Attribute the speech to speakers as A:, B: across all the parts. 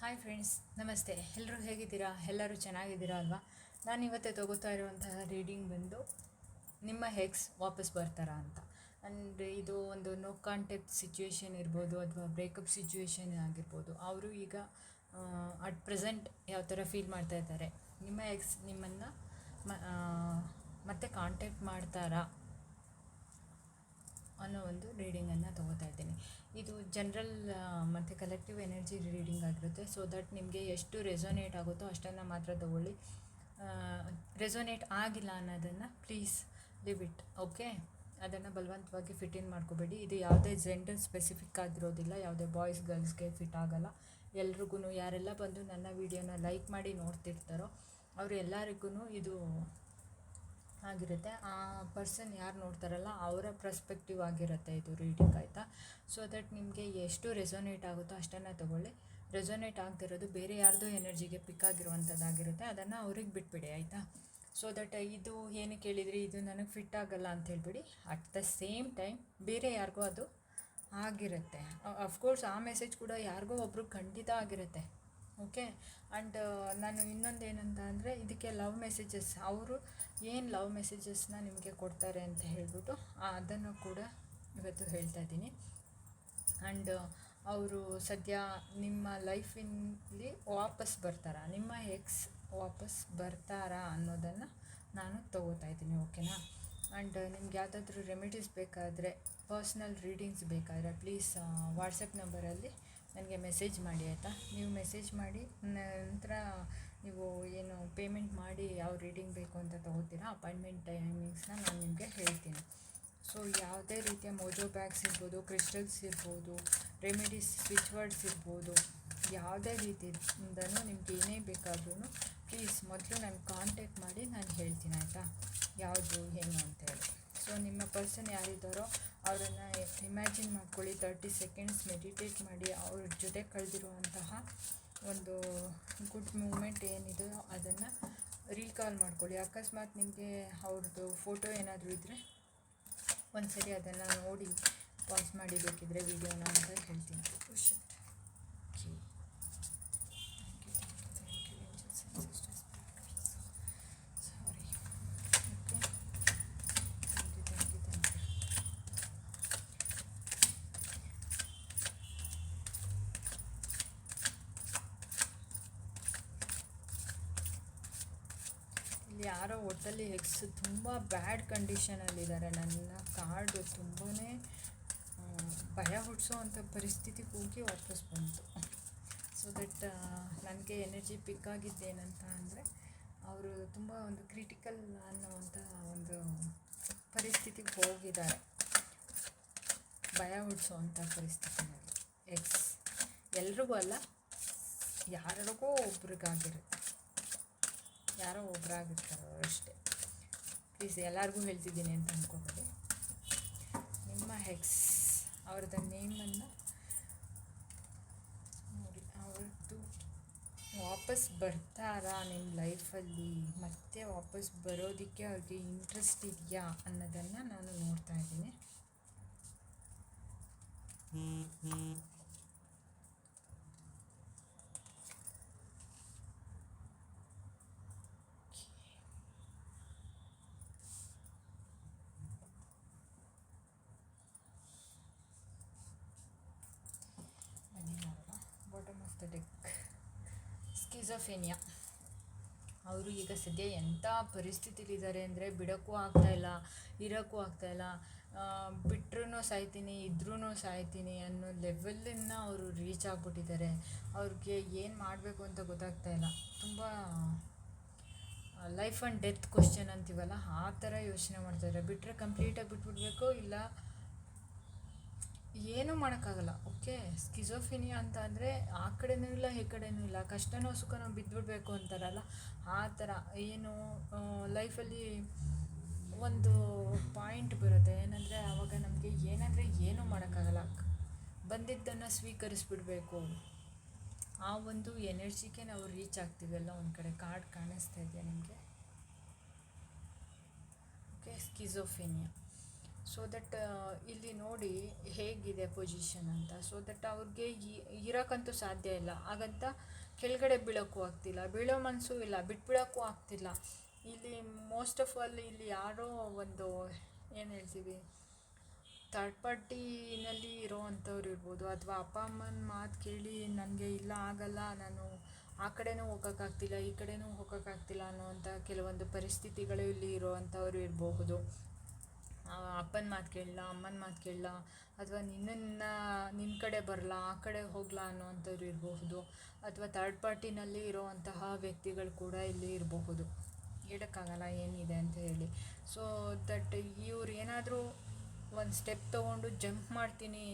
A: Hi friends ನಮಸ್ತೆ. ಎಲ್ಲರೂ ಹೇಗಿದ್ದೀರಾ? ಎಲ್ಲರೂ ಚೆನ್ನಾಗಿದ್ದೀರಾ ಅಲ್ವಾ? ನಾನು ಇವತ್ತೇ ತಗೋತಾ ಇರುವಂತಹ ರೀಡಿಂಗ್ ಬಂದು ನಿಮ್ಮ ಹೆಕ್ಸ್ ವಾಪಸ್ ಬರ್ತಾರಾ ಅಂತ. ಅಂಡ್ ಇದು ಒಂದು ನೋ ಕಾಂಟ್ಯಾಕ್ಟ್ ಸಿಚುವೇಶನ್ ಇರ್ಬೋದು ಅಥವಾ ಬ್ರೇಕಪ್ ಸಿಚುವೇಶನ್ ಆಗಿರ್ಬೋದು. ಅವರು ಈಗ ಅಟ್ ಪ್ರೆಸೆಂಟ್ ಯಾವ ಥರ ಫೀಲ್ ಮಾಡ್ತಾ ಇದ್ದಾರೆ? ನಿಮ್ಮ ಎಕ್ಸ್ ನಿಮ್ಮನ್ನು ಮತ್ತೆ ಕಾಂಟ್ಯಾಕ್ಟ್ ಮಾಡ್ತಾರಾ? ಅನ್ನೋ ಒಂದು ರೀಡಿಂಗನ್ನು ತೊಗೋತಾ ಇದ್ದೀನಿ. ಇದು ಜನರಲ್ ಮತ್ತು ಕಲೆಕ್ಟಿವ್ ಎನರ್ಜಿ ರೀಡಿಂಗ್ ಆಗಿರುತ್ತೆ. ಸೊ ದಟ್ ನಿಮಗೆ ಎಷ್ಟು ರೆಸೊನೇಟ್ ಆಗುತ್ತೋ ಅಷ್ಟನ್ನು ಮಾತ್ರ ತೊಗೊಳ್ಳಿ. ರೆಸೊನೇಟ್ ಆಗಿಲ್ಲ ಅನ್ನೋದನ್ನು ಪ್ಲೀಸ್ ಲಿವ್ ಇಟ್ ಓಕೆ ಅದನ್ನು ಬಲವಂತವಾಗಿ ಫಿಟ್ ಇನ್ ಮಾಡ್ಕೋಬೇಡಿ. ಇದು ಯಾವುದೇ ಜೆಂಡರ್ ಸ್ಪೆಸಿಫಿಕ್ ಆಗಿರೋದಿಲ್ಲ, ಯಾವುದೇ ಬಾಯ್ಸ್ ಗರ್ಲ್ಸ್ಗೆ ಫಿಟ್ ಆಗಲ್ಲ. ಎಲ್ರಿಗೂ ಯಾರೆಲ್ಲ ಬಂದು ನನ್ನ ವೀಡಿಯೋನ ಲೈಕ್ ಮಾಡಿ ನೋಡ್ತಿರ್ತಾರೋ, ಅವರು ಎಲ್ಲರಿಗೂ ಇದು ಆಗಿರುತ್ತೆ. ಆ ಪರ್ಸನ್ ಯಾರು ನೋಡ್ತಾರಲ್ಲ, ಅವರ ಪ್ರಸ್ಪೆಕ್ಟಿವ್ ಆಗಿರುತ್ತೆ ಇದು ರೀಡಿಂಗ್ ಆಯಿತಾ? ಸೊ ದಟ್ ನಿಮಗೆ ಎಷ್ಟು ರೆಸೊನೇಟ್ ಆಗುತ್ತೋ ಅಷ್ಟನ್ನು ತಗೊಳ್ಳಿ. ರೆಸೊನೇಟ್ ಆಗ್ತಿರೋದು ಬೇರೆ ಯಾರ್ದೋ ಎನರ್ಜಿಗೆ ಪಿಕ್ ಆಗಿರುವಂಥದ್ದಾಗಿರುತ್ತೆ ಅದನ್ನು ಅವ್ರಿಗೆ ಬಿಟ್ಬಿಡಿ, ಆಯಿತಾ? ಸೊ ದಟ್ ಇದು ಏನು ಕೇಳಿದ್ರಿ? ಇದು ನನಗೆ ಫಿಟ್ ಆಗಲ್ಲ ಅಂತ ಹೇಳ್ಬಿಡಿ. ಅಟ್ ದ ಸೇಮ್ ಟೈಮ್ ಬೇರೆ ಯಾರಿಗೋ ಅದು ಆಗಿರುತ್ತೆ. ಅಫ್ಕೋರ್ಸ್ ಆ ಮೆಸೇಜ್ ಕೂಡ ಯಾರಿಗೋ ಒಬ್ರು ಖಂಡಿತ ಆಗಿರುತ್ತೆ. ಓಕೆ ಆ್ಯಂಡ್ ನಾನು ಇನ್ನೊಂದು ಏನಂತ ಅಂದರೆ ಇದಕ್ಕೆ ಲವ್ ಮೆಸೇಜಸ್ ಅವರು ಏನು ಲವ್ ಮೆಸೇಜಸ್ನ ನಿಮಗೆ ಕೊಡ್ತಾರೆ ಅಂತ ಹೇಳ್ಬಿಟ್ಟು ಅದನ್ನು ಕೂಡ ಇವತ್ತು ಹೇಳ್ತಾ ಇದ್ದೀನಿ. ಆ್ಯಂಡ್ ಅವರು ಸದ್ಯ ನಿಮ್ಮ ಲೈಫಿನಲ್ಲಿ ವಾಪಸ್ ಬರ್ತಾರಾ? ನಿಮ್ಮ ಎಕ್ಸ್ ವಾಪಸ್ ಬರ್ತಾರಾ ಅನ್ನೋದನ್ನು ನಾನು ತಗೋತಾ ಇದ್ದೀನಿ ಓಕೆನಾ ಆ್ಯಂಡ್ ನಿಮ್ಗೆ ಯಾವುದಾದ್ರೂ ರೆಮಿಡೀಸ್ ಬೇಕಾದರೆ ಪರ್ಸ್ನಲ್ ರೀಡಿಂಗ್ಸ್ ಬೇಕಾದರೆ ಪ್ಲೀಸ್ ವಾಟ್ಸಪ್ ನಂಬರಲ್ಲಿ ನನಗೆ ಮೆಸೇಜ್ ಮಾಡಿ ಆಯಿತಾ? ನೀವು ಮೆಸೇಜ್ ಮಾಡಿ, ನಂತರ ನೀವು ಏನು ಪೇಮೆಂಟ್ ಮಾಡಿ ಯಾವ ರೀಡಿಂಗ್ ಬೇಕು ಅಂತ ತಗೋತೀರಾ ಅಪಾಯಿಂಟ್ಮೆಂಟ್ ಟೈಮಿಂಗ್ಸ್ನ ನಾನು ನಿಮಗೆ ಹೇಳ್ತೀನಿ. ಸೊ ಯಾವುದೇ ರೀತಿಯ ಮೋಜೋ ಬ್ಯಾಗ್ಸ್ ಇರ್ಬೋದು ಕ್ರಿಸ್ಟಲ್ಸ್ ಇರ್ಬೋದು ರೆಮಿಡೀಸ್ ಸ್ವಿಚ್ ವರ್ಡ್ಸ್ ಇರ್ಬೋದು, ಯಾವುದೇ ರೀತಿಯಿಂದನೂ ನಿಮ್ಗೆ ಏನೇ ಬೇಕಾದ್ರೂ ಪ್ಲೀಸ್ ಮೊದಲು ನನಗೆ ಕಾಂಟ್ಯಾಕ್ಟ್ ಮಾಡಿ ನಾನು ಹೇಳ್ತೀನಿ ಆಯಿತಾ? ಯಾವುದು, ಏನು ಅಂತೇಳಿ ಸೊ ನಿಮ್ಮ ಪರ್ಸನ್ ಯಾರಿದ್ದಾರೋ ಅವರನ್ನು ಇಮ್ಯಾಜಿನ್ ಮಾಡ್ಕೊಳ್ಳಿ ತರ್ಟಿ ಸೆಕೆಂಡ್ಸ್ ಮೆಡಿಟೇಟ್ ಮಾಡಿ ಅವ್ರ ಜೊತೆ ಕಳೆದಿರುವಂತಹ ಒಂದು ಗುಡ್ ಮೂಮೆಂಟ್ ಏನಿದೆಯೋ ಅದನ್ನು ರೀಕಾಲ್ ಮಾಡ್ಕೊಳ್ಳಿ. ಅಕಸ್ಮಾತ್ ನಿಮಗೆ ಅವ್ರದ್ದು ಫೋಟೋ ಏನಾದರೂ ಇದ್ದರೆ ಒಂದ್ಸರಿ ಅದನ್ನು ನೋಡಿ ಪಾಸ್ ಮಾಡಿ ಬೇಕಿದ್ರೆ ವಿಡಿಯೋನ ಅಂತ ಹೇಳ್ತೀನಿ. Sorry okay thank you thank you thank you ಇಲ್ಲಿ ಯಾರೋ ಒಟ್ಟಲ್ಲಿ ಎಕ್ಸ್ ತುಂಬ ಬ್ಯಾಡ್ ಕಂಡೀಷನಲ್ಲಿದ್ದಾರೆ ನನ್ನ ಕಾರ್ಡು ತುಂಬಾ ಭಯ ಹುಟ್ಟಿಸೋ ಅಂಥ ಪರಿಸ್ಥಿತಿಗೆ ಹೋಗಿ ವಾಪಸ್ ಬಂತು. ಸೊ ದಟ್ ನನಗೆ ಎನರ್ಜಿ ಪಿಕ್ ಆಗಿದ್ದೇನಂತ ಅಂದರೆ, ಅವರು ತುಂಬ ಒಂದು ಕ್ರಿಟಿಕಲ್ ಅನ್ನೋವಂಥ ಒಂದು ಪರಿಸ್ಥಿತಿಗೆ ಹೋಗಿದ್ದಾರೆ. ಭಯ ಹುಟ್ಟಿಸೋವಂಥ ಪರಿಸ್ಥಿತಿನಲ್ಲಿ. ಎಕ್ಸ್ ಎಲ್ರಿಗೂ ಅಲ್ಲ ಯಾರಿಗೋ ಒಬ್ರಿಗಾಗಿರುತ್ತೆ ಯಾರೋ ಒಬ್ಬರಾಗಿರ್ತಾರೆ ಅಷ್ಟೇ. ಪ್ಲೀಸ್ ಎಲ್ಲರಿಗೂ ಹೇಳ್ತಿದ್ದೀನಿ ಅಂತ ಅಂದ್ಕೋಬೇಡಿ ನಿಮ್ಮ ಹೆಕ್ಸ್ ಅವ್ರದ್ದು ನೇಮನ್ನು ನೋಡಿ ಅವ್ರದ್ದು ವಾಪಸ್ ಬರ್ತಾರಾ ನಿಮ್ಮ ಲೈಫಲ್ಲಿ ಮತ್ತೆ ವಾಪಸ್ ಬರೋದಕ್ಕೆ ಅವ್ರಿಗೆ ಇಂಟ್ರೆಸ್ಟ್ ಇದೆಯಾ ಅನ್ನೋದನ್ನು ನಾನು ನೋಡ್ತಾ ಇದ್ದೀನಿ ಬನ್ನಿ ನೋಡೋಣ bottom of the deck schizophrenia ಅವರು ಈಗ ಸದ್ಯ ಎಂಥ ಪರಿಸ್ಥಿತಿಲಿದ್ದಾರೆ ಅಂದರೆ ಬಿಡೋಕ್ಕೂ ಆಗ್ತಾಯಿಲ್ಲ ಇರೋಕ್ಕೂ ಆಗ್ತಾಯಿಲ್ಲ ಬಿಟ್ರೂ ಸಾಯ್ತೀನಿ ಇದ್ರೂ ಸಾಯ್ತೀನಿ ಅನ್ನೋ ಲೆವೆಲನ್ನು ಅವರು ರೀಚ್ ಆಗಿಬಿಟ್ಟಿದ್ದಾರೆ. ಅವ್ರಿಗೆ ಏನು ಮಾಡಬೇಕು ಅಂತ ಗೊತ್ತಾಗ್ತಾ ಇಲ್ಲ. ತುಂಬ ಲೈಫ್ ಆ್ಯಂಡ್ ಡೆತ್ ಕ್ವಶನ್ ಅಂತೀವಲ್ಲ, ಆ ಥರ ಯೋಚನೆ ಮಾಡ್ತಾರೆ ಬಿಟ್ಟರೆ ಕಂಪ್ಲೀಟಾಗಿ ಬಿಟ್ಬಿಡ್ಬೇಕು ಇಲ್ಲ ಏನೂ ಮಾಡೋಕ್ಕಾಗಲ್ಲ. ಓಕೆ ಸ್ಕಿಜೋಫಿನಿಯಾ ಅಂತ ಅಂದರೆ ಆ ಕಡೆನೂ ಇಲ್ಲ, ಈ ಕಡೆನೂ ಇಲ್ಲ. ಕಷ್ಟನೋ ಸುಖನೋ ಬಿದ್ದುಬಿಡ್ಬೇಕು ಅಂತಾರಲ್ಲ, ಆ ಥರ ಏನು ಲೈಫಲ್ಲಿ ಒಂದು ಪಾಯಿಂಟ್ ಬರುತ್ತೆ. ಏನಂದರೆ ಆವಾಗ ನಮಗೆ ಏನಂದರೆ ಏನೂ ಮಾಡೋಕ್ಕಾಗಲ್ಲ. ಬಂದಿದ್ದನ್ನು ಸ್ವೀಕರಿಸ್ಬಿಡ್ಬೇಕು. ಆ ಒಂದು ಎನರ್ಜಿಗೆ ನಾವು ರೀಚ್ ಆಗ್ತೀವಲ್ಲ ಒಂದು ಕಡೆ. ಕಾರ್ಡ್ ಕಾಣಿಸ್ತಾ ಇದೆಯಾ ನಿಮಗೆ? ಓಕೆ ಸ್ಕಿಜೋಫೇನಿಯಾ ಸೊ ದಟ್ ಇಲ್ಲಿ ನೋಡಿ ಹೇಗಿದೆ ಪೊಸಿಷನ್ ಅಂತ. ಸೊ ದಟ್ ಅವ್ರಿಗೆ ಇರೋಕ್ಕಂತೂ ಸಾಧ್ಯ ಇಲ್ಲ. ಹಾಗಂತ ಕೆಳಗಡೆ ಬೀಳೋಕ್ಕೂ ಆಗ್ತಿಲ್ಲ. ಬೀಳೋ ಮನಸ್ಸು ಇಲ್ಲ. ಬಿಟ್ಬಿಡೋಕ್ಕೂ ಆಗ್ತಿಲ್ಲ. ಇಲ್ಲಿ ಮೋಸ್ಟ್ ಆಫ್ ಆಲ್ ಇಲ್ಲಿ ಯಾರೋ ಒಂದು, ಏನು ಹೇಳ್ತೀವಿ ಥರ್ಡ್ ಪಾರ್ಟಿನಲ್ಲಿ ಇರೋವಂಥವ್ರು ಇರ್ಬೋದು. ಅಥವಾ ಅಪ್ಪ ಅಮ್ಮನ ಮಾತು ಕೇಳಿ ನನಗೆ ಇಲ್ಲ, ಆಗಲ್ಲ, ನಾನು ಆ ಕಡೆನೂ ಹೋಗೋಕ್ಕಾಗ್ತಿಲ್ಲ ಈ ಕಡೆನೂ ಹೋಗೋಕ್ಕಾಗ್ತಿಲ್ಲ ಅನ್ನೋವಂಥ ಕೆಲವೊಂದು ಪರಿಸ್ಥಿತಿಗಳು ಇಲ್ಲಿ ಇರೋವಂಥವ್ರು ಇರಬಹುದು ಅಪ್ಪನ ಮಾತು ಕೇಳಲ್ಲ ಅಮ್ಮನ ಮಾತು ಕೇಳಲ್ಲ ಅಥವಾ ನಿನ್ನನ್ನು ನಿನ್ನ ಕಡೆ ಬರಲ್ಲ ಆ ಕಡೆ ಹೋಗಲ್ಲ ಅನ್ನೋವಂಥವ್ರು ಇರಬಹುದು, ಅಥವಾ ಥರ್ಡ್ ಪಾರ್ಟಿನಲ್ಲಿ ಇರೋವಂತಹ ವ್ಯಕ್ತಿಗಳು ಕೂಡ ಇಲ್ಲಿ ಇರಬಹುದು. ಹೇಳೋಕ್ಕಾಗಲ್ಲ ಏನಿದೆ ಅಂತ ಹೇಳಿ. ಸೊ ದಟ್ ಇವ್ರು ಏನಾದರೂ ಒಂದು ಸ್ಟೆಪ್ ತೊಗೊಂಡು ಜಂಪ್ ಮಾಡ್ತೀನಿ